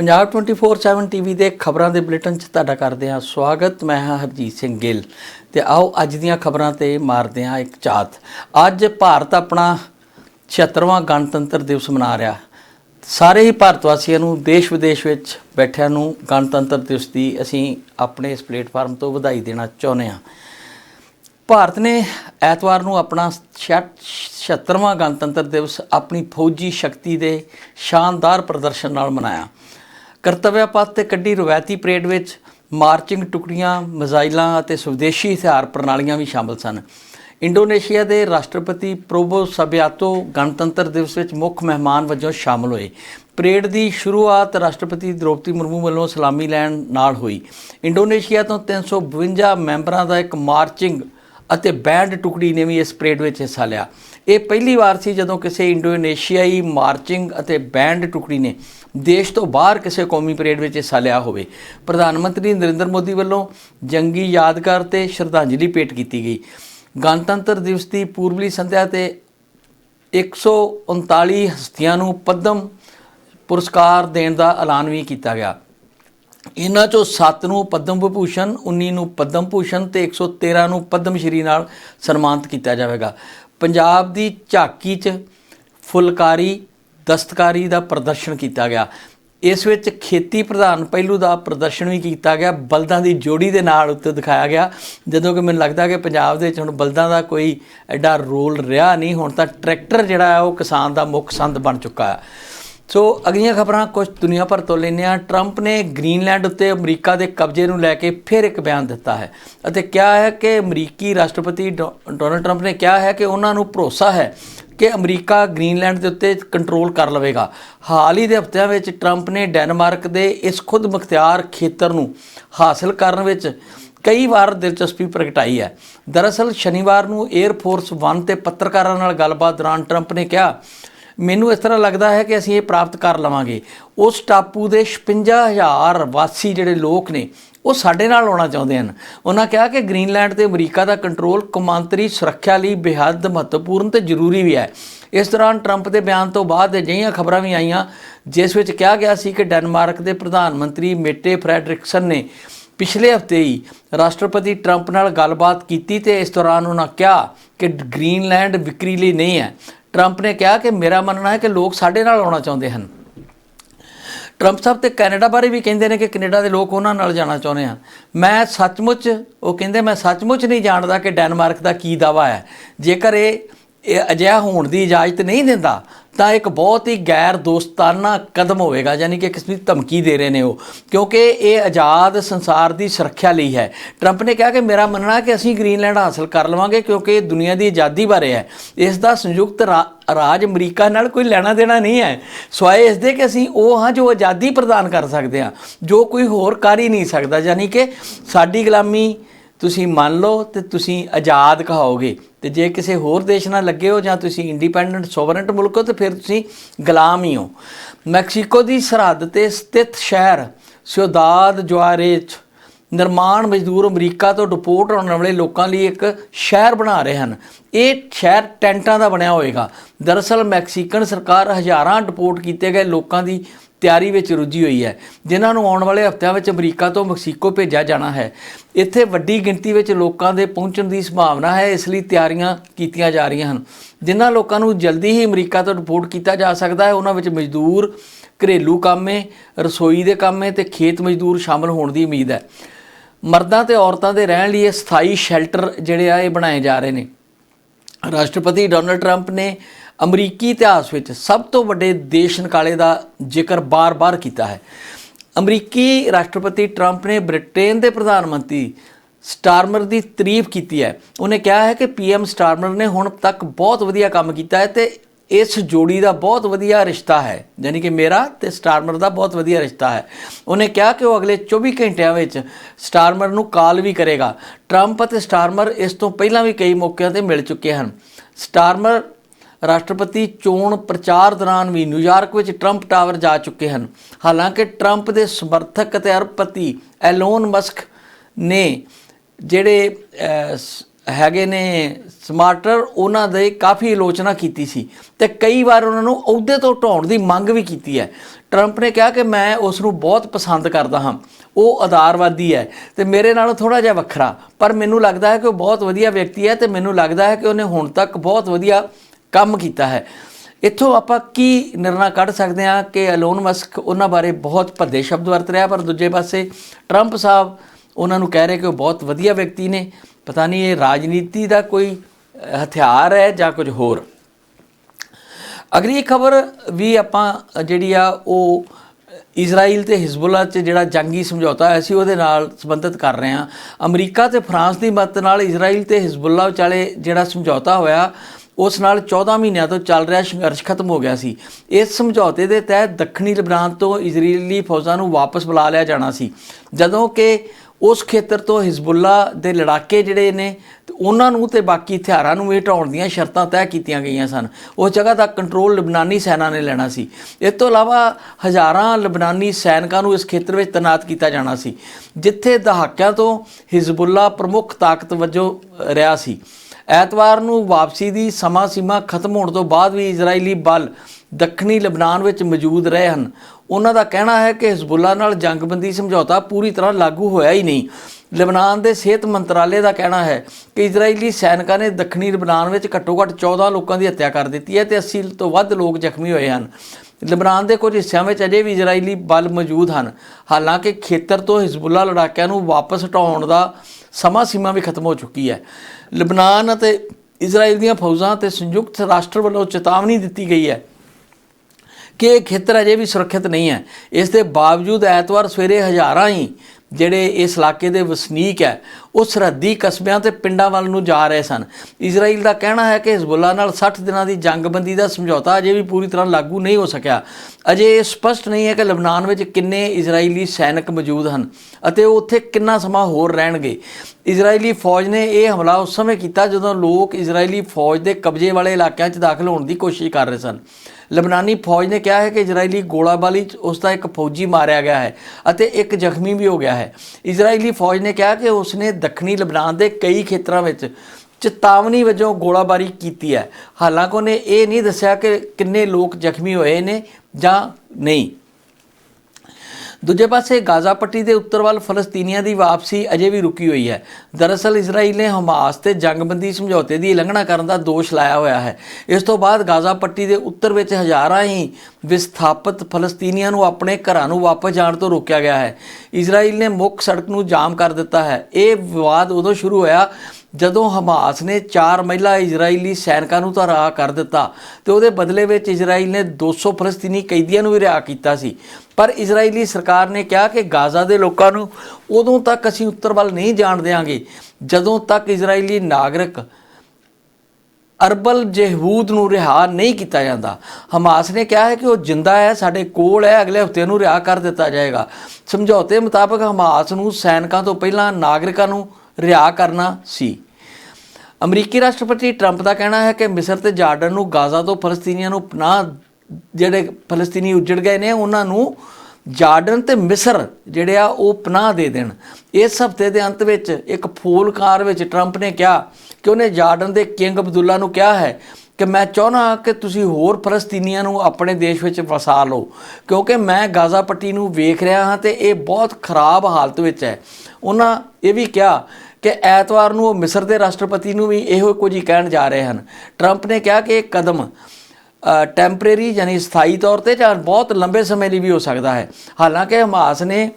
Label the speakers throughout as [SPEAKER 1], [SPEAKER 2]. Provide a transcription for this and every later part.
[SPEAKER 1] Punjab 24/7 TV ਦੇ ਖਬਰਾਂ ਦੇ ਬੁਲੇਟਿਨ 'ਚ ਤੁਹਾਡਾ ਕਰਦੇ ਹਾਂ ਸਵਾਗਤ। ਮੈਂ ਹਾਂ ਹਰਜੀਤ ਸਿੰਘ ਗਿੱਲ। ਤੇ ਆਓ ਅੱਜ ਦੀਆਂ ਖਬਰਾਂ ਤੇ ਮਾਰਦੇ ਹਾਂ ਇੱਕ ਝਾਤ ਅੱਜ ਭਾਰਤ ਆਪਣਾ 76ਵਾਂ ਗਣਤੰਤਰ ਦਿਵਸ ਮਨਾ ਰਿਹਾ। ਸਾਰੇ ਹੀ ਭਾਰਤ ਵਾਸੀਆਂ ਨੂੰ ਦੇਸ਼ ਵਿਦੇਸ਼ ਵਿੱਚ ਬੈਠਿਆਂ ਨੂੰ ਗਣਤੰਤਰ ਦਿਵਸ ਦੀ ਅਸੀਂ ਆਪਣੇ ਇਸ ਪਲੇਟਫਾਰਮ ਤੋਂ ਵਧਾਈ ਦੇਣਾ ਚਾਹੁੰਦੇ ਹਾਂ। ਭਾਰਤ ਨੇ ਐਤਵਾਰ ਨੂੰ ਆਪਣਾ 76ਵਾਂ ਗਣਤੰਤਰ ਦਿਵਸ ਆਪਣੀ ਫੌਜੀ ਸ਼ਕਤੀ ਦੇ ਸ਼ਾਨਦਾਰ ਪ੍ਰਦਰਸ਼ਨ ਨਾਲ ਮਨਾਇਆ। ਕਰਤੱਵਯ ਪਥ ਤੇ ਕੱਢੀ ਰਵਾਇਤੀ ਪਰੇਡ ਵਿੱਚ ਮਾਰਚਿੰਗ ਟੁਕੜੀਆਂ, ਮਿਜ਼ਾਈਲਾਂ ਅਤੇ ਸਵਦੇਸ਼ੀ ਹਥਿਆਰ ਪ੍ਰਣਾਲੀਆਂ ਵੀ ਸ਼ਾਮਲ ਸਨ। ਇੰਡੋਨੇਸ਼ੀਆ ਦੇ ਰਾਸ਼ਟਰਪਤੀ ਪ੍ਰੋਬੋ ਸਬਿਆਤੋ ਗਣਤੰਤਰ ਦਿਵਸ ਵਿੱਚ ਮੁੱਖ ਮਹਿਮਾਨ ਵਜੋਂ ਸ਼ਾਮਲ ਹੋਏ। ਪਰੇਡ ਦੀ ਸ਼ੁਰੂਆਤ ਰਾਸ਼ਟਰਪਤੀ ਦ੍ਰੋਪਦੀ ਮੁਰਮੂ ਵੱਲੋਂ ਸਲਾਮੀ ਲੈਣ ਨਾਲ ਹੋਈ। ਇੰਡੋਨੇਸ਼ੀਆ ਤੋਂ 352 ਮੈਂਬਰਾਂ ਦਾ ਇੱਕ ਮਾਰਚਿੰਗ ਅਤੇ ਬੈਂਡ ਟੁਕੜੀ ਨੇ ਵੀ ਇਸ ਪਰੇਡ ਵਿੱਚ ਹਿੱਸਾ ਲਿਆ। ਇਹ ਪਹਿਲੀ ਵਾਰ ਸੀ ਜਦੋਂ ਕਿਸੇ ਇੰਡੋਨੇਸ਼ੀਆਈ ਮਾਰਚਿੰਗ ਅਤੇ ਬੈਂਡ ਟੁਕੜੀ ਨੇ ਦੇਸ਼ ਤੋਂ ਬਾਹਰ ਕਿਸੇ ਕੌਮੀ ਪਰੇਡ ਵਿੱਚ ਹਿੱਸਾ ਲਿਆ ਹੋਵੇ। ਪ੍ਰਧਾਨ ਮੰਤਰੀ ਨਰਿੰਦਰ ਮੋਦੀ ਵੱਲੋਂ ਜੰਗੀ ਯਾਦਗਾਰ ਤੇ ਸ਼ਰਧਾਂਜਲੀ ਭੇਟ ਕੀਤੀ ਗਈ। ਗਣਤੰਤਰ ਦਿਵਸ ਦੀ ਪੂਰਬਲੀ ਸੰਧਿਆ ਤੇ 139 ਹਸਤੀਆਂ ਨੂੰ ਪਦਮ ਪੁਰਸਕਾਰ ਦੇਣ ਦਾ ਐਲਾਨ ਵੀ ਕੀਤਾ ਗਿਆ। ਇਹਨਾਂ ਚੋਂ 7 ਨੂੰ ਪਦਮ ਵਿਭੂਸ਼ਣ 19 ਨੂੰ ਪਦਮ ਭੂਸ਼ਣ ਤੇ 113 ਨੂੰ ਪਦਮ ਸ਼੍ਰੀ ਨਾਲ ਸਨਮਾਨਿਤ ਕੀਤਾ ਜਾਵੇਗਾ। ਪੰਜਾਬ ਦੀ ਝਾਕੀ 'ਚ ਫੁਲਕਾਰੀ, ਦਸਤਕਾਰੀ ਦਾ ਪ੍ਰਦਰਸ਼ਨ ਕੀਤਾ ਗਿਆ। ਇਸ ਵਿੱਚ ਖੇਤੀ ਪ੍ਰਧਾਨ ਪਹਿਲੂ ਦਾ ਪ੍ਰਦਰਸ਼ਨ ਵੀ ਕੀਤਾ ਗਿਆ। ਬਲਦਾਂ ਦੀ ਜੋੜੀ ਦੇ ਨਾਲ ਉੱਤੇ ਦਿਖਾਇਆ ਗਿਆ। ਜਦੋਂ ਕਿ ਮੈਨੂੰ ਲੱਗਦਾ ਕਿ ਪੰਜਾਬ ਦੇ ਵਿੱਚ ਹੁਣ ਬਲਦਾਂ ਦਾ ਕੋਈ ਐਡਾ ਰੋਲ ਰਿਹਾ ਨਹੀਂ, ਹੁਣ ਤਾਂ ਟਰੈਕਟਰ ਜਿਹੜਾ ਹੈ ਉਹ ਕਿਸਾਨ ਦਾ ਮੁੱਖ ਸੰਦ ਬਣ ਚੁੱਕਾ ਹੈ। ਸੋ ਅਗਲੀਆਂ ਖਬਰਾਂ ਕੁਝ ਦੁਨੀਆ ਭਰ ਤੋਂ ਲੈਂਦੇ ਹਾਂ। ਟਰੰਪ ਨੇ ਗ੍ਰੀਨਲੈਂਡ ਉੱਤੇ ਅਮਰੀਕਾ ਦੇ ਕਬਜ਼ੇ ਨੂੰ ਲੈ ਕੇ ਫਿਰ ਇੱਕ ਬਿਆਨ ਦਿੱਤਾ ਹੈ। ਅਤੇ ਕਿਹਾ ਹੈ ਕਿ ਅਮਰੀਕੀ ਰਾਸ਼ਟਰਪਤੀ ਡੋ- ਡੋਨਲਡ ਟਰੰਪ ਨੇ ਕਿਹਾ ਹੈ ਕਿ ਉਹਨਾਂ ਨੂੰ ਭਰੋਸਾ ਹੈ ਕਿ ਅਮਰੀਕਾ ਗ੍ਰੀਨਲੈਂਡ ਦੇ ਉੱਤੇ ਕੰਟਰੋਲ ਕਰ ਲਵੇਗਾ। ਹਾਲ ਹੀ ਦੇ ਹਫ਼ਤਿਆਂ ਵਿੱਚ ਟਰੰਪ ਨੇ ਡੈਨਮਾਰਕ ਦੇ ਇਸ ਖੁਦ ਮੁਖਤਿਆਰ ਖੇਤਰ ਨੂੰ ਹਾਸਲ ਕਰਨ ਵਿੱਚ ਕਈ ਵਾਰ ਦਿਲਚਸਪੀ ਪ੍ਰਗਟਾਈ ਹੈ। ਦਰਅਸਲ, ਸ਼ਨੀਵਾਰ ਨੂੰ 에ਅਰ ਫੋਰਸ 1 ਤੇ ਪੱਤਰਕਾਰਾਂ ਨਾਲ ਗੱਲਬਾਤ ਦੌਰਾਨ ਟਰੰਪ ਨੇ ਕਿਹਾ ਮੈਨੂੰ ਇਸ ਤਰ੍ਹਾਂ ਲੱਗਦਾ ਹੈ ਕਿ ਅਸੀਂ ਇਹ ਪ੍ਰਾਪਤ ਕਰ ਲਵਾਂਗੇ। ਉਸ ਟਾਪੂ ਦੇ 56000 ਵਾਸੀ ਜਿਹੜੇ ਲੋਕ ਨੇ, ਉਹ ਸਾਡੇ ਨਾਲ ਆਉਣਾ ਚਾਹੁੰਦੇ ਹਨ। ਉਹਨਾਂ ਕਿਹਾ ਕਿ ਗ੍ਰੀਨਲੈਂਡ ਤੇ ਅਮਰੀਕਾ ਦਾ ਕੰਟਰੋਲ ਕੌਮਾਂਤਰੀ ਸੁਰੱਖਿਆ ਲਈ ਬੇਹੱਦ ਮਹੱਤਵਪੂਰਨ ਤੇ ਜ਼ਰੂਰੀ ਵੀ ਹੈ। ਇਸ ਦੌਰਾਨ ਟਰੰਪ ਦੇ ਬਿਆਨ ਤੋਂ ਬਾਅਦ ਅਜਿਹੀਆਂ ਖਬਰਾਂ ਵੀ ਆਈਆਂ, ਜਿਸ ਵਿੱਚ ਕਿਹਾ ਗਿਆ ਸੀ ਕਿ ਡੈਨਮਾਰਕ ਦੇ ਪ੍ਰਧਾਨ ਮੰਤਰੀ ਮੇਟੇ ਫਰੈਡਰਿਕਸਨ ਨੇ ਪਿਛਲੇ ਹਫ਼ਤੇ ਹੀ ਰਾਸ਼ਟਰਪਤੀ ਟਰੰਪ ਨਾਲ ਗੱਲਬਾਤ ਕੀਤੀ ਤੇ ਇਸ ਦੌਰਾਨ ਉਹਨਾਂ ਕਿਹਾ ਕਿ ਗ੍ਰੀਨਲੈਂਡ ਵਿਕਰੀ ਲਈ ਨਹੀਂ ਹੈ। ਟਰੰਪ ਨੇ ਕਿਹਾ ਕਿ ਮੇਰਾ ਮੰਨਣਾ ਹੈ ਕਿ ਲੋਕ ਸਾਡੇ ਨਾਲ ਆਉਣਾ ਚਾਹੁੰਦੇ ਹਨ। ਟਰੰਪ ਸਾਹਿਬ ਤੇ ਕੈਨੇਡਾ ਬਾਰੇ ਵੀ ਕਹਿੰਦੇ ਨੇ ਕਿ ਕੈਨੇਡਾ ਦੇ ਲੋਕ ਉਹਨਾਂ ਨਾਲ ਜਾਣਾ ਚਾਹੁੰਦੇ ਹਨ। ਮੈਂ ਸੱਚਮੁੱਚ, ਉਹ ਕਹਿੰਦੇ, ਮੈਂ ਸੱਚਮੁੱਚ ਨਹੀਂ ਜਾਣਦਾ ਕਿ ਡੈਨਮਾਰਕ ਦਾ ਕੀ ਦਾਵਾ ਹੈ। ਜੇਕਰ ਇਹ ਇਹ ਅਜਿਹਾ ਹੋਣ ਦੀ ਇਜਾਜ਼ਤ ਨਹੀਂ ਦਿੰਦਾ, ਤਾਂ ਇੱਕ ਬਹੁਤ ਹੀ ਗੈਰ ਦੋਸਤਾਨਾ ਕਦਮ ਹੋਵੇਗਾ, ਯਾਨੀ ਕਿ ਕਿਸ ਨੂੰ ਧਮਕੀ ਦੇ ਰਹੇ ਨੇ ਉਹ। ਕਿਉਂਕਿ ਇਹ ਆਜ਼ਾਦ ਸੰਸਾਰ ਦੀ ਸੁਰੱਖਿਆ ਲਈ ਹੈ। ਟਰੰਪ ਨੇ ਕਿਹਾ ਕਿ ਮੇਰਾ ਮੰਨਣਾ ਕਿ ਅਸੀਂ ਗ੍ਰੀਨਲੈਂਡ ਹਾਸਲ ਕਰ ਲਵਾਂਗੇ, ਕਿਉਂਕਿ ਇਹ ਦੁਨੀਆ ਦੀ ਆਜ਼ਾਦੀ ਬਾਰੇ ਹੈ। ਇਸ ਦਾ ਸੰਯੁਕਤ ਰਾ- ਰਾਜ ਅਮਰੀਕਾ ਨਾਲ ਕੋਈ ਲੈਣਾ ਦੇਣਾ ਨਹੀਂ ਹੈ। ਸਵਾਏ ਇਸ ਦੇ ਕਿ ਅਸੀਂ ਉਹ ਹਾਂ ਜੋ ਆਜ਼ਾਦੀ ਪ੍ਰਦਾਨ ਕਰ ਸਕਦੇ ਹਾਂ, ਜੋ ਕੋਈ ਹੋਰ ਕਰ ਹੀ ਨਹੀਂ ਸਕਦਾ। ਯਾਨੀ ਕਿ ਸਾਡੀ ਗੁਲਾਮੀ ਤੁਸੀਂ ਮੰਨ ਲਓ ਤੇ ਤੁਸੀਂ ਆਜ਼ਾਦ ਕਹਾਓਗੇ। ਤੇ ਜੇ ਕਿਸੇ ਹੋਰ ਦੇਸ਼ ਨਾਲ ਲੱਗੇ ਹੋ ਜਾਂ ਤੁਸੀਂ ਇੰਡੀਪੈਂਡੈਂਟ ਸੋਵਰਨਟ ਮੁਲਕ ਹੋ ਤੇ ਫਿਰ ਤੁਸੀਂ ਗੁਲਾਮ ਹੀ ਹੋ। ਮੈਕਸੀਕੋ ਦੀ ਸਰਹੱਦ ਤੇ ਸਥਿਤ ਸ਼ਹਿਰ ਸਿਉਦਾਦ ਜੁਆਰੇਚ ਨਿਰਮਾਣ ਮਜ਼ਦੂਰ ਅਮਰੀਕਾ ਤੋਂ ਡਿਪੋਰਟ ਹੋਣ ਵਾਲੇ ਲੋਕਾਂ ਲਈ ਇੱਕ ਸ਼ਹਿਰ ਬਣਾ ਰਹੇ ਹਨ। ਇਹ ਸ਼ਹਿਰ ਟੈਂਟਾਂ ਦਾ ਬਣਿਆ ਹੋਏਗਾ। ਦਰਅਸਲ ਮੈਕਸੀਕਨ ਸਰਕਾਰ ਹਜ਼ਾਰਾਂ ਡਿਪੋਰਟ ਕੀਤੇ ਗਏ ਲੋਕਾਂ ਦੀ ਤਿਆਰੀ ਵਿੱਚ ਰੁੱਝੀ ਹੋਈ ਹੈ। ਜਿਨ੍ਹਾਂ ਨੂੰ ਆਉਣ ਵਾਲੇ ਹਫ਼ਤਿਆਂ ਵਿੱਚ ਅਮਰੀਕਾ ਤੋਂ ਮੈਕਸੀਕੋ ਭੇਜਿਆ ਜਾਣਾ ਹੈ। ਇੱਥੇ ਵੱਡੀ ਗਿਣਤੀ ਵਿੱਚ ਲੋਕਾਂ ਦੇ ਪਹੁੰਚਣ ਦੀ ਸੰਭਾਵਨਾ ਹੈ, ਇਸ ਲਈ ਤਿਆਰੀਆਂ ਕੀਤੀਆਂ ਜਾ ਰਹੀਆਂ ਹਨ। ਜਿਨ੍ਹਾਂ ਲੋਕਾਂ ਨੂੰ ਜਲਦੀ ਹੀ ਅਮਰੀਕਾ ਤੋਂ ਰਿਪੋਰਟ ਕੀਤਾ ਜਾ ਸਕਦਾ ਹੈ, ਉਹਨਾਂ ਵਿੱਚ ਮਜ਼ਦੂਰ, ਘਰੇਲੂ ਕੰਮੇ ਰਸੋਈ ਦੇ ਕੰਮੇ ਤੇ ਖੇਤ ਮਜ਼ਦੂਰ ਸ਼ਾਮਲ ਹੋਣ ਦੀ ਉਮੀਦ ਹੈ। ਮਰਦਾਂ ਤੇ ਔਰਤਾਂ ਦੇ ਰਹਿਣ ਲਈ ਇਹ ਸਥਾਈ ਸ਼ੈਲਟਰ ਜਿਹੜੇ ਆ, ਇਹ ਬਣਾਏ ਜਾ ਰਹੇ ਨੇ। ਰਾਸ਼ਟਰਪਤੀ ਡੋਨਲਡ ਟਰੰਪ ਨੇ ਅਮਰੀਕੀ ਇਤਿਹਾਸ ਵਿੱਚ ਸਭ ਤੋਂ ਵੱਡੇ ਦੇਸ਼ ਨਿਕਾਲੇ ਦਾ ਜ਼ਿਕਰ ਬਾਰ-ਬਾਰ ਕੀਤਾ ਹੈ। ਅਮਰੀਕੀ ਰਾਸ਼ਟਰਪਤੀ ਟਰੰਪ ਨੇ ਬ੍ਰਿਟੇਨ ਦੇ ਪ੍ਰਧਾਨ ਮੰਤਰੀ ਸਟਾਰਮਰ ਦੀ ਤਾਰੀਫ ਕੀਤੀ ਹੈ। ਉਹਨੇ ਕਿਹਾ ਹੈ ਕਿ ਪੀਐਮ ਸਟਾਰਮਰ ਨੇ ਹੁਣ ਤੱਕ ਬਹੁਤ ਵਧੀਆ ਕੰਮ ਕੀਤਾ ਹੈ ਤੇ ਇਸ ਜੋੜੀ ਦਾ ਬਹੁਤ ਵਧੀਆ ਰਿਸ਼ਤਾ ਹੈ। ਯਾਨੀ ਕਿ ਮੇਰਾ ਤੇ ਸਟਾਰਮਰ ਦਾ ਬਹੁਤ ਵਧੀਆ ਰਿਸ਼ਤਾ ਹੈ। ਉਹਨੇ ਕਿਹਾ ਕਿ ਉਹ ਅਗਲੇ 24 ਘੰਟਿਆਂ ਵਿੱਚ ਸਟਾਰਮਰ ਨੂੰ ਕਾਲ ਵੀ ਕਰੇਗਾ। ਟਰੰਪ ਅਤੇ ਸਟਾਰਮਰ ਇਸ ਤੋਂ ਪਹਿਲਾਂ ਵੀ ਕਈ ਮੌਕਿਆਂ ਤੇ ਮਿਲ ਚੁੱਕੇ ਹਨ। ਸਟਾਰਮਰ ਰਾਸ਼ਟਰਪਤੀ ਚੋਣ ਪ੍ਰਚਾਰ ਦੌਰਾਨ ਵੀ ਨਿਊਯਾਰਕ ਵਿੱਚ ਟਰੰਪ ਟਾਵਰ ਜਾ ਚੁੱਕੇ ਹਨ। ਹਾਲਾਂਕਿ ਟਰੰਪ ਦੇ ਸਮਰਥਕ ਅਤੇ ਅਰਬਪਤੀ ਐਲੋਨ ਮਸਕ ਨੇ ਜਿਹੜੇ ਸ- ਹੈਗੇ ਨੇ ਸਮਾਰਟਰ, ਉਹਨਾਂ ਦੇ ਕਾਫੀ ਆਲੋਚਨਾ ਕੀਤੀ ਸੀ ਤੇ ਕਈ ਵਾਰ ਉਹਨਾਂ ਨੂੰ ਅਹੁਦੇ ਤੋਂ ਢਾਉਣ ਦੀ ਮੰਗ ਵੀ ਕੀਤੀ ਹੈ। ਟਰੰਪ ਨੇ ਕਿਹਾ ਕਿ ਮੈਂ ਉਸ ਨੂੰ ਬਹੁਤ ਪਸੰਦ ਕਰਦਾ ਹਾਂ। ਉਹ ਆਧਾਰਵਾਦੀ ਹੈ ਤੇ ਮੇਰੇ ਨਾਲੋਂ ਥੋੜਾ ਜਿਹਾ ਵੱਖਰਾ, ਪਰ ਮੈਨੂੰ ਲੱਗਦਾ ਹੈ ਕਿ ਉਹ ਬਹੁਤ ਵਧੀਆ ਵਿਅਕਤੀ ਹੈ ਤੇ ਮੈਨੂੰ ਲੱਗਦਾ ਹੈ ਕਿ ਉਹਨੇ ਹੁਣ ਤੱਕ ਬਹੁਤ ਵਧੀਆ ਕੰਮ ਕੀਤਾ ਹੈ। ਇੱਥੋਂ ਆਪਾਂ ਕੀ ਨਿਰਣਾ ਕੱਢ ਸਕਦੇ ਹਾਂ ਕਿ ਐਲੋਨ ਮਸਕ ਉਹਨਾਂ ਬਾਰੇ ਬਹੁਤ ਭੱਦੇ ਸ਼ਬਦ ਵਰਤ ਰਿਹਾ, ਪਰ ਦੂਜੇ ਪਾਸੇ ਟਰੰਪ ਸਾਹਿਬ ਉਹਨਾਂ ਨੂੰ ਕਹਿ ਰਹੇ ਕਿ ਉਹ ਬਹੁਤ ਵਧੀਆ ਵਿਅਕਤੀ ਨੇ। ਪਤਾ ਨਹੀਂ ਇਹ ਰਾਜਨੀਤੀ ਦਾ ਕੋਈ ਹਥਿਆਰ ਹੈ ਜਾਂ ਕੁਝ ਹੋਰ। ਅਗਲੀ ਖਬਰ ਵੀ ਆਪਾਂ ਜਿਹੜੀ ਆ ਉਹ ਇਜ਼ਰਾਈਲ ਤੇ ਹਿਜ਼ਬੁੱਲਾ 'ਚ ਜਿਹੜਾ ਜੰਗੀ ਸਮਝੌਤਾ ਹੋਇਆ ਸੀ, ਉਹਦੇ ਨਾਲ ਸੰਬੰਧਿਤ ਕਰ ਰਹੇ ਹਾਂ। ਅਮਰੀਕਾ ਤੇ ਫਰਾਂਸ ਦੀ ਮਦਦ ਨਾਲ ਇਜ਼ਰਾਈਲ ਤੇ ਹਿਜ਼ਬੁੱਲਾ ਵਿਚਾਲੇ ਜਿਹੜਾ ਸਮਝੌਤਾ ਹੋਇਆ ਉਸ ਨਾਲ 14 ਮਹੀਨਿਆਂ ਤੋਂ ਚੱਲ ਰਿਹਾ ਸੰਘਰਸ਼ ਖਤਮ ਹੋ ਗਿਆ ਸੀ। ਇਸ ਸਮਝੌਤੇ ਦੇ ਤਹਿਤ ਦੱਖਣੀ ਲਿਬਨਾਨ ਤੋਂ ਇਜ਼ਰਾਈਲੀ ਫੌਜਾਂ ਨੂੰ ਵਾਪਸ ਬੁਲਾ ਲਿਆ ਜਾਣਾ ਸੀ। ਜਦੋਂ ਕਿ ਉਸ ਖੇਤਰ ਤੋਂ ਹਿਜ਼ਬੁੱਲਾ ਦੇ ਲੜਾਕੇ ਜਿਹੜੇ ਨੇ ਉਹਨਾਂ ਨੂੰ ਤੇ ਬਾਕੀ ਹਥਿਆਰਾਂ ਨੂੰ ਹਟਾਉਣ ਦੀਆਂ ਸ਼ਰਤਾਂ ਤੈਅ ਕੀਤੀਆਂ ਗਈਆਂ ਸਨ। ਉਸ ਜਗ੍ਹਾ ਦਾ ਕੰਟਰੋਲ ਲਬਨਾਨੀ ਸੈਨਾ ਨੇ ਲੈਣਾ ਸੀ। ਇਸ ਤੋਂ ਇਲਾਵਾ ਹਜ਼ਾਰਾਂ ਲਬਨਾਨੀ ਸੈਨਿਕਾਂ ਨੂੰ ਇਸ ਖੇਤਰ ਵਿੱਚ ਤੈਨਾਤ ਕੀਤਾ ਜਾਣਾ ਸੀ, ਜਿੱਥੇ ਦਹਾਕਿਆਂ ਤੋਂ ਹਿਜ਼ਬੁੱਲਾ ਪ੍ਰਮੁੱਖ ਤਾਕਤ ਵਜੋਂ ਰਿਹਾ ਸੀ। ਐਤਵਾਰ ਨੂੰ ਵਾਪਸੀ ਦੀ ਸਮਾਂ ਸੀਮਾ ਖਤਮ ਹੋਣ ਤੋਂ ਬਾਅਦ ਵੀ ਇਜ਼ਰਾਈਲੀ ਬਲ ਦੱਖਣੀ ਲਬਨਾਨ ਵਿੱਚ ਮੌਜੂਦ ਰਹੇ ਹਨ। ਉਹਨਾਂ ਦਾ ਕਹਿਣਾ ਹੈ ਕਿ ਹਿਜ਼ਬੁੱਲਾ ਨਾਲ ਜੰਗਬੰਦੀ ਸਮਝੌਤਾ ਪੂਰੀ ਤਰ੍ਹਾਂ ਲਾਗੂ ਹੋਇਆ ਹੀ ਨਹੀਂ। ਲਬਨਾਨ ਦੇ ਸਿਹਤ ਮੰਤਰਾਲੇ ਦਾ ਕਹਿਣਾ ਹੈ ਕਿ ਇਜ਼ਰਾਈਲੀ ਸੈਨਿਕਾਂ ਨੇ ਦੱਖਣੀ ਲਬਨਾਨ ਵਿੱਚ ਘੱਟੋ-ਘੱਟ 14 ਲੋਕਾਂ ਦੀ ਹੱਤਿਆ ਕਰ ਦਿੱਤੀ ਹੈ ਤੇ 80 ਤੋਂ ਵੱਧ ਲੋਕ ਜ਼ਖਮੀ ਹੋਏ ਹਨ। ਲਬਨਾਨ ਦੇ ਕੁਝ ਹਿੱਸਿਆਂ ਵਿੱਚ ਅਜੇ ਵੀ ਇਜ਼ਰਾਈਲੀ ਬਲ ਮੌਜੂਦ ਹਨ। ਹਾਲਾਂਕਿ ਖੇਤਰ ਤੋਂ ਹਿਜ਼ਬੁੱਲਾ ਲੜਾਕਿਆਂ ਨੂੰ ਵਾਪਸ ਹਟਾਉਣ ਦਾ ਸਮਾਂ ਸੀਮਾ ਵੀ ਖਤਮ ਹੋ ਚੁੱਕੀ ਹੈ। ਲਬਨਾਨ ਅਤੇ ਇਜ਼ਰਾਈਲ ਦੀਆਂ ਫੌਜਾਂ ਤੇ ਸੰਯੁਕਤ ਰਾਸ਼ਟਰ ਵੱਲੋਂ ਚੇਤਾਵਨੀ ਦਿੱਤੀ ਗਈ ਹੈ ਕਿ ਇਹ ਖੇਤਰ ਅਜੇ ਵੀ ਸੁਰੱਖਿਅਤ ਨਹੀਂ ਹੈ। ਇਸ ਦੇ ਬਾਵਜੂਦ ਐਤਵਾਰ ਸਵੇਰੇ ਹਜ਼ਾਰਾਂ ਹੀ ਜਿਹੜੇ ਇਸ ਇਲਾਕੇ ਦੇ ਵਸਨੀਕ ਹੈ, ਉਹ ਸਰਹੱਦੀ ਕਸਬਿਆਂ ਤੇ ਪਿੰਡਾਂ ਵੱਲ ਨੂੰ ਜਾ ਰਹੇ ਸਨ। ਇਜ਼ਰਾਈਲ ਦਾ ਕਹਿਣਾ ਹੈ ਕਿ ਹਿਜ਼ਬੁੱਲਾ ਨਾਲ 60 ਦਿਨਾਂ ਦੀ ਜੰਗਬੰਦੀ ਦਾ ਸਮਝੌਤਾ ਅਜੇ ਵੀ ਪੂਰੀ ਤਰ੍ਹਾਂ ਲਾਗੂ ਨਹੀਂ ਹੋ ਸਕਿਆ। ਅਜੇ ਇਹ ਸਪਸ਼ਟ ਨਹੀਂ ਹੈ ਕਿ ਲਬਨਾਨ ਵਿੱਚ ਕਿੰਨੇ ਇਜ਼ਰਾਈਲੀ ਸੈਨਿਕ ਮੌਜੂਦ ਹਨ ਅਤੇ ਉਹ ਉੱਥੇ ਕਿੰਨਾ ਸਮਾਂ ਹੋਰ ਰਹਿਣਗੇ। ਇਜ਼ਰਾਈਲੀ ਫੌਜ ਨੇ ਇਹ ਹਮਲਾ ਉਸ ਸਮੇਂ ਕੀਤਾ ਜਦੋਂ ਲੋਕ ਇਜ਼ਰਾਈਲੀ ਫੌਜ ਦੇ ਕਬਜ਼ੇ ਵਾਲੇ ਇਲਾਕਿਆਂ 'ਚ ਦਾਖਲ ਹੋਣ ਦੀ ਕੋਸ਼ਿਸ਼ ਕਰ ਰਹੇ ਸਨ। ਲਬਨਾਨੀ ਫੌਜ ਨੇ ਕਿਹਾ ਹੈ ਕਿ ਇਜ਼ਰਾਈਲੀ ਗੋਲਾਬਾਰੀ 'ਚ ਉਸ ਦਾ ਇੱਕ ਫੌਜੀ ਮਾਰਿਆ ਗਿਆ ਹੈ ਅਤੇ ਇੱਕ ਜ਼ਖਮੀ ਵੀ ਹੋ ਗਿਆ ਹੈ। ਇਜ਼ਰਾਈਲੀ ਫੌਜ ਨੇ ਕਿਹਾ ਕਿ ਉਸ ਨੇ ਦੱਖਣੀ ਲਬਨਾਨ ਦੇ ਕਈ ਖੇਤਰਾਂ ਵਿੱਚ ਚੇਤਾਵਨੀ ਵਜੋਂ ਗੋਲਾਬਾਰੀ ਕੀਤੀ ਹੈ। ਹਾਲਾਂਕਿ ਉਹਨੇ ਇਹ ਨਹੀਂ ਦੱਸਿਆ ਕਿ ਕਿੰਨੇ ਲੋਕ ਜ਼ਖਮੀ ਹੋਏ ਨੇ ਜਾਂ ਨਹੀਂ। ਦੂਜੇ ਪਾਸੇ ਗਾਜ਼ਾ ਪੱਟੀ ਦੇ ਉੱਤਰ ਵੱਲ ਫਲਸਤੀਨੀਆਂ ਦੀ ਵਾਪਸੀ ਅਜੇ ਵੀ ਰੁਕੀ ਹੋਈ ਹੈ। ਦਰਅਸਲ ਇਜ਼ਰਾਈਲ ਨੇ ਹਮਾਸ ਤੇ ਜੰਗਬੰਦੀ ਸਮਝੌਤੇ ਦੀ ਉਲੰਘਣਾ ਕਰਨ ਦਾ ਦੋਸ਼ ਲਾਇਆ ਹੋਇਆ ਹੈ। ਇਸ ਤੋਂ ਬਾਅਦ ਗਾਜ਼ਾ ਪੱਟੀ ਦੇ ਉੱਤਰ ਵਿੱਚ ਹਜ਼ਾਰਾਂ ਹੀ ਵਿਸਥਾਪਿਤ ਫਲਸਤੀਨੀਆਂ ਨੂੰ ਆਪਣੇ ਘਰਾਂ ਨੂੰ ਵਾਪਸ ਜਾਣ ਤੋਂ ਰੋਕਿਆ ਗਿਆ ਹੈ। ਇਜ਼ਰਾਈਲ ਨੇ ਮੁੱਖ ਸੜਕ ਨੂੰ ਜਾਮ ਕਰ ਦਿੱਤਾ ਹੈ। ਇਹ ਵਿਵਾਦ ਉਦੋਂ ਸ਼ੁਰੂ ਹੋਇਆ ਜਦੋਂ ਹਮਾਸ ਨੇ ਚਾਰ ਮਹਿਲਾ ਇਜ਼ਰਾਈਲੀ ਸੈਨਿਕਾਂ ਨੂੰ ਤਾਂ ਰਿਹਾ ਕਰ ਦਿੱਤਾ ਤੇ ਉਹਦੇ ਬਦਲੇ ਵਿੱਚ ਇਜ਼ਰਾਈਲ ਨੇ 200 ਫਲਸਤੀਨੀ ਕੈਦੀਆਂ ਨੂੰ ਵੀ ਰਿਹਾ ਕੀਤਾ ਸੀ। ਪਰ ਇਜ਼ਰਾਈਲੀ ਸਰਕਾਰ ਨੇ ਕਿਹਾ ਕਿ ਗਾਜ਼ਾ ਦੇ ਲੋਕਾਂ ਨੂੰ ਉਦੋਂ ਤੱਕ ਅਸੀਂ ਉੱਤਰ ਵੱਲ ਨਹੀਂ ਜਾਣ ਦੇਵਾਂਗੇ ਜਦੋਂ ਤੱਕ ਇਜ਼ਰਾਈਲੀ ਨਾਗਰਿਕ ਅਰਬਲ ਜਹੂਦ ਨੂੰ ਰਿਹਾ ਨਹੀਂ ਕੀਤਾ ਜਾਂਦਾ। ਹਮਾਸ ਨੇ ਕਿਹਾ ਹੈ ਕਿ ਉਹ ਜਿੰਦਾ ਹੈ, ਸਾਡੇ ਕੋਲ ਹੈ, ਅਗਲੇ ਹਫ਼ਤੇ ਨੂੰ ਰਿਹਾ ਕਰ ਦਿੱਤਾ ਜਾਏਗਾ। ਸਮਝੌਤੇ ਮੁਤਾਬਕ ਹਮਾਸ ਨੂੰ ਸੈਨਿਕਾਂ ਤੋਂ ਪਹਿਲਾਂ ਨਾਗਰਿਕਾਂ ਨੂੰ ਰਿਹਾ ਕਰਨਾ ਸੀ। ਅਮਰੀਕੀ ਰਾਸ਼ਟਰਪਤੀ ਟਰੰਪ ਦਾ ਕਹਿਣਾ ਹੈ ਕਿ ਮਿਸਰ ਤੇ ਜਾਰਡਨ ਨੂੰ ਗਾਜ਼ਾ ਤੋਂ ਫਲਸਤੀਨੀਆਂ ਨੂੰ ਪਨਾਹ ਜਿਹੜੇ ਫਲਸਤੀਨੀ ਉੱਜੜ ਗਏ ਨੇ, ਉਹਨਾਂ ਨੂੰ ਜਾਰਡਨ ਤੇ ਮਿਸਰ ਜਿਹੜੇ ਆ ਉਹ ਪਨਾਹ ਦੇ ਦੇਣ। ਇਸ ਹਫ਼ਤੇ ਦੇ ਅੰਤ ਵਿੱਚ ਇੱਕ ਫੋਲਕਾਰ ਵਿੱਚ ਟਰੰਪ ਨੇ ਕਿਹਾ ਕਿ ਉਹਨੇ ਜਾਰਡਨ ਦੇ ਕਿੰਗ ਅਬਦੁੱਲਾ ਨੂੰ ਕਿਹਾ ਹੈ ਕਿ ਮੈਂ ਚਾਹੁੰਦਾ ਕਿ ਤੁਸੀਂ ਹੋਰ ਫਲਸਤੀਨੀਆਂ ਨੂੰ ਆਪਣੇ ਦੇਸ਼ ਵਿੱਚ ਵਸਾ ਲਓ, ਕਿਉਂਕਿ ਮੈਂ ਗਾਜ਼ਾ ਪੱਟੀ ਨੂੰ ਵੇਖ ਰਿਹਾ ਹਾਂ ਤੇ ਇਹ ਬਹੁਤ ਖਰਾਬ ਹਾਲਤ ਵਿੱਚ ਹੈ। ਉਹਨਾਂ ਇਹ ਵੀ ਕਿਹਾ ਕਿ ਐਤਵਾਰ ਨੂੰ ਉਹ ਮਿਸਰ ਦੇ ਰਾਸ਼ਟਰਪਤੀ ਨੂੰ ਵੀ ਇਹੋ ਕੁਝ ਹੀ ਕਹਿਣ ਜਾ ਰਹੇ ਹਨ। ਟਰੰਪ ਨੇ ਕਿਹਾ ਕਿ ਇਹ ਕਦਮ ਟੈਂਪਰੇਰੀ ਯਾਨੀ ਸਥਾਈ ਤੌਰ ਤੇ ਜਾਂ ਬਹੁਤ ਲੰਬੇ ਸਮੇਂ ਲਈ ਵੀ ਹੋ ਸਕਦਾ ਹੈ। ਹਾਲਾਂਕਿ ਹਮਾਸ ਨੇ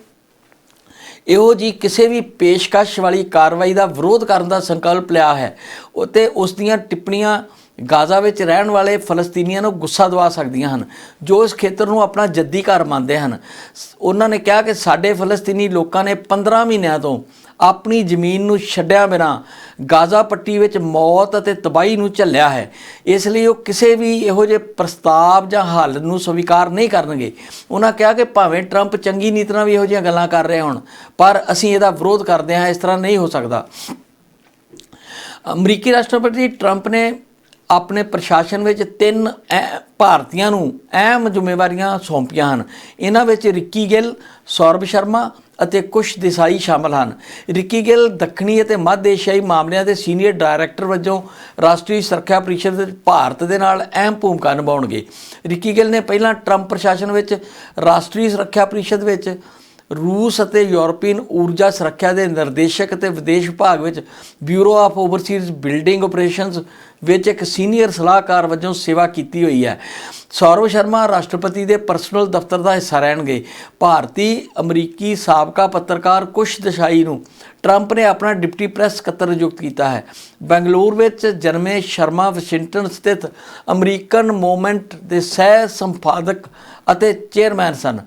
[SPEAKER 1] ਇਹੋ ਜੀ ਕਿਸੇ ਵੀ ਪੇਸ਼ਕਸ਼ ਵਾਲੀ ਕਾਰਵਾਈ ਦਾ ਵਿਰੋਧ ਕਰਨ ਦਾ ਸੰਕਲਪ ਲਿਆ ਹੈ ਉਤੇ ਉਸ ਦੀਆਂ ਟਿੱਪਣੀਆਂ ਗਾਜ਼ਾ ਵਿੱਚ ਰਹਿਣ ਵਾਲੇ ਫਲਸਤੀਨੀਆਂ ਨੂੰ ਗੁੱਸਾ ਦਵਾ ਸਕਦੀਆਂ ਹਨ, ਜੋ ਇਸ ਖੇਤਰ ਨੂੰ ਆਪਣਾ ਜੱਦੀ ਘਰ ਮੰਨਦੇ ਹਨ। ਸ- ਉਹਨਾਂ ਨੇ ਕਿਹਾ ਕਿ ਸਾਡੇ ਫਲਸਤੀਨੀ ਲੋਕਾਂ ਨੇ 15 ਮਹੀਨਿਆਂ ਤੋਂ ਆਪਣੀ ਜ਼ਮੀਨ ਨੂੰ ਛੱਡਿਆ ਬਿਨਾ ਗਾਜ਼ਾ ਪੱਟੀ ਵਿੱਚ ਮੌਤ ਅਤੇ ਤਬਾਹੀ ਨੂੰ ਝੱਲਿਆ ਹੈ। ਇਸ ਲਈ ਉਹ ਕਿਸੇ ਵੀ ਇਹੋ ਜਿਹੇ ਪ੍ਰਸਤਾਵ ਜਾਂ ਹੱਲ ਨੂੰ ਸਵੀਕਾਰ ਨਹੀਂ ਕਰਨਗੇ। ਉਹਨਾਂ ਕਿਹਾ ਕਿ ਭਾਵੇਂ ਟਰੰਪ ਚੰਗੀ ਨੀਤੀ ਨਾਲ ਵੀ ਇਹੋ ਜਿਹੀਆਂ ਗੱਲਾਂ ਕਰ ਰਹੇ ਹੋਣ, ਪਰ ਅਸੀਂ ਇਹਦਾ ਵਿਰੋਧ ਕਰਦੇ ਹਾਂ, ਇਸ ਤਰ੍ਹਾਂ ਨਹੀਂ ਹੋ ਸਕਦਾ। ਅਮਰੀਕੀ ਰਾਸ਼ਟਰਪਤੀ ਟਰੰਪ ਨੇ ਆਪਣੇ ਪ੍ਰਸ਼ਾਸਨ ਵਿੱਚ ਤਿੰਨ ਅਹਿ- ਭਾਰਤੀਆਂ ਨੂੰ ਅਹਿਮ ਜ਼ਿੰਮੇਵਾਰੀਆਂ ਸੌਂਪੀਆਂ ਹਨ। ਇਹਨਾਂ ਵਿੱਚ ਰਿੱਕੀ ਗਿੱਲ, ਸੌਰਭ ਸ਼ਰਮਾ ਅਤੇ ਕੁਝ ਦੇਸਾਈ ਸ਼ਾਮਲ ਹਨ। ਰਿੱਕੀ ਗਿੱਲ ਦੱਖਣੀ ਅਤੇ ਮੱਧ ਏਸ਼ੀਆਈ ਮਾਮਲਿਆਂ ਦੇ ਸੀਨੀਅਰ ਡਾਇਰੈਕਟਰ ਵਜੋਂ ਰਾਸ਼ਟਰੀ ਸੁਰੱਖਿਆ ਪਰਿਸ਼ਦ ਵਿੱਚ ਭਾਰਤ ਦੇ ਨਾਲ ਅਹਿਮ ਭੂਮਿਕਾ ਨਿਭਾਉਣਗੇ। ਰਿੱਕੀ ਗਿੱਲ ਨੇ ਪਹਿਲਾਂ ਟਰੰਪ ਪ੍ਰਸ਼ਾਸਨ ਵਿੱਚ, ਰਾਸ਼ਟਰੀ ਸੁਰੱਖਿਆ ਪਰਿਸ਼ਦ ਵਿੱਚ, ਰੂਸ ਅਤੇ ਯੂਰਪੀਅਨ ਊਰਜਾ ਸੁਰੱਖਿਆ ਦੇ ਨਿਰਦੇਸ਼ਕ ਅਤੇ ਵਿਦੇਸ਼ ਵਿਭਾਗ ਵਿੱਚ bureau of overseas building operations ਵਿੱਚ ਇੱਕ ਸੀਨੀਅਰ ਸਲਾਹਕਾਰ ਵਜੋਂ ਸੇਵਾ ਕੀਤੀ ਹੋਈ ਹੈ। ਸੌਰਵ ਸ਼ਰਮਾ ਰਾਸ਼ਟਰਪਤੀ ਦੇ ਪਰਸਨਲ ਦਫ਼ਤਰ ਦਾ ਹਿੱਸਾ ਰਹਿਣਗੇ। ਭਾਰਤੀ, ਅਮਰੀਕੀ ਸਾਬਕਾ ਪੱਤਰਕਾਰ ਕੁਸ਼ ਦਸ਼ਾਈ ਨੂੰ ਟਰੰਪ ਨੇ ਆਪਣਾ ਡਿਪਟੀ ਪ੍ਰੈਸ ਸਕੱਤਰ ਨਿਯੁਕਤ ਕੀਤਾ ਹੈ। ਬੈਂਗਲੁਰੂ ਵਿੱਚ ਜਨਮੇ ਸ਼ਰਮਾ ਵਾਸ਼ਿੰਗਟਨ ਸਥਿਤ ਅਮਰੀਕਨ ਮੂਵਮੈਂਟ ਦੇ ਸਹਿ ਸੰਪਾਦਕ ਅਤੇ ਚੇਅਰਮੈਨ ਸਨ।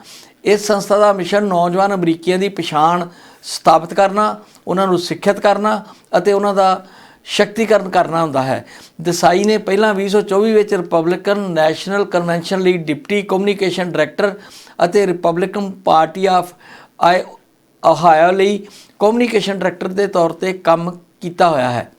[SPEAKER 1] ਇਸ ਸੰਸਥਾ ਦਾ ਮਿਸ਼ਨ ਨੌਜਵਾਨ ਅਮਰੀਕੀਆਂ ਦੀ ਪਛਾਣ ਸਥਾਪਿਤ ਕਰਨਾ, ਉਹਨਾਂ ਨੂੰ ਸਿੱਖਿਅਤ ਕਰਨਾ ਅਤੇ ਉਹਨਾਂ ਦਾ ਸ਼ਕਤੀਕਰਨ ਕਰਨਾ ਹੁੰਦਾ ਹੈ। ਦੇਸਾਈ ਨੇ ਪਹਿਲਾਂ 2024 ਵਿੱਚ ਰਿਪਬਲਿਕਨ ਨੈਸ਼ਨਲ ਕਨਵੈਨਸ਼ਨ ਲਈ ਡਿਪਟੀ ਕਮਿਊਨੀਕੇਸ਼ਨ ਡਾਇਰੈਕਟਰ ਅਤੇ ਰਿਪਬਲਿਕਨ ਪਾਰਟੀ ਆਫ ਆਈ ਓਹਾਇਓ ਲਈ ਕਮਿਊਨੀਕੇਸ਼ਨ ਡਾਇਰੈਕਟਰ ਦੇ ਤੌਰ ਤੇ ਕੰਮ ਕੀਤਾ ਹੋਇਆ ਹੈ।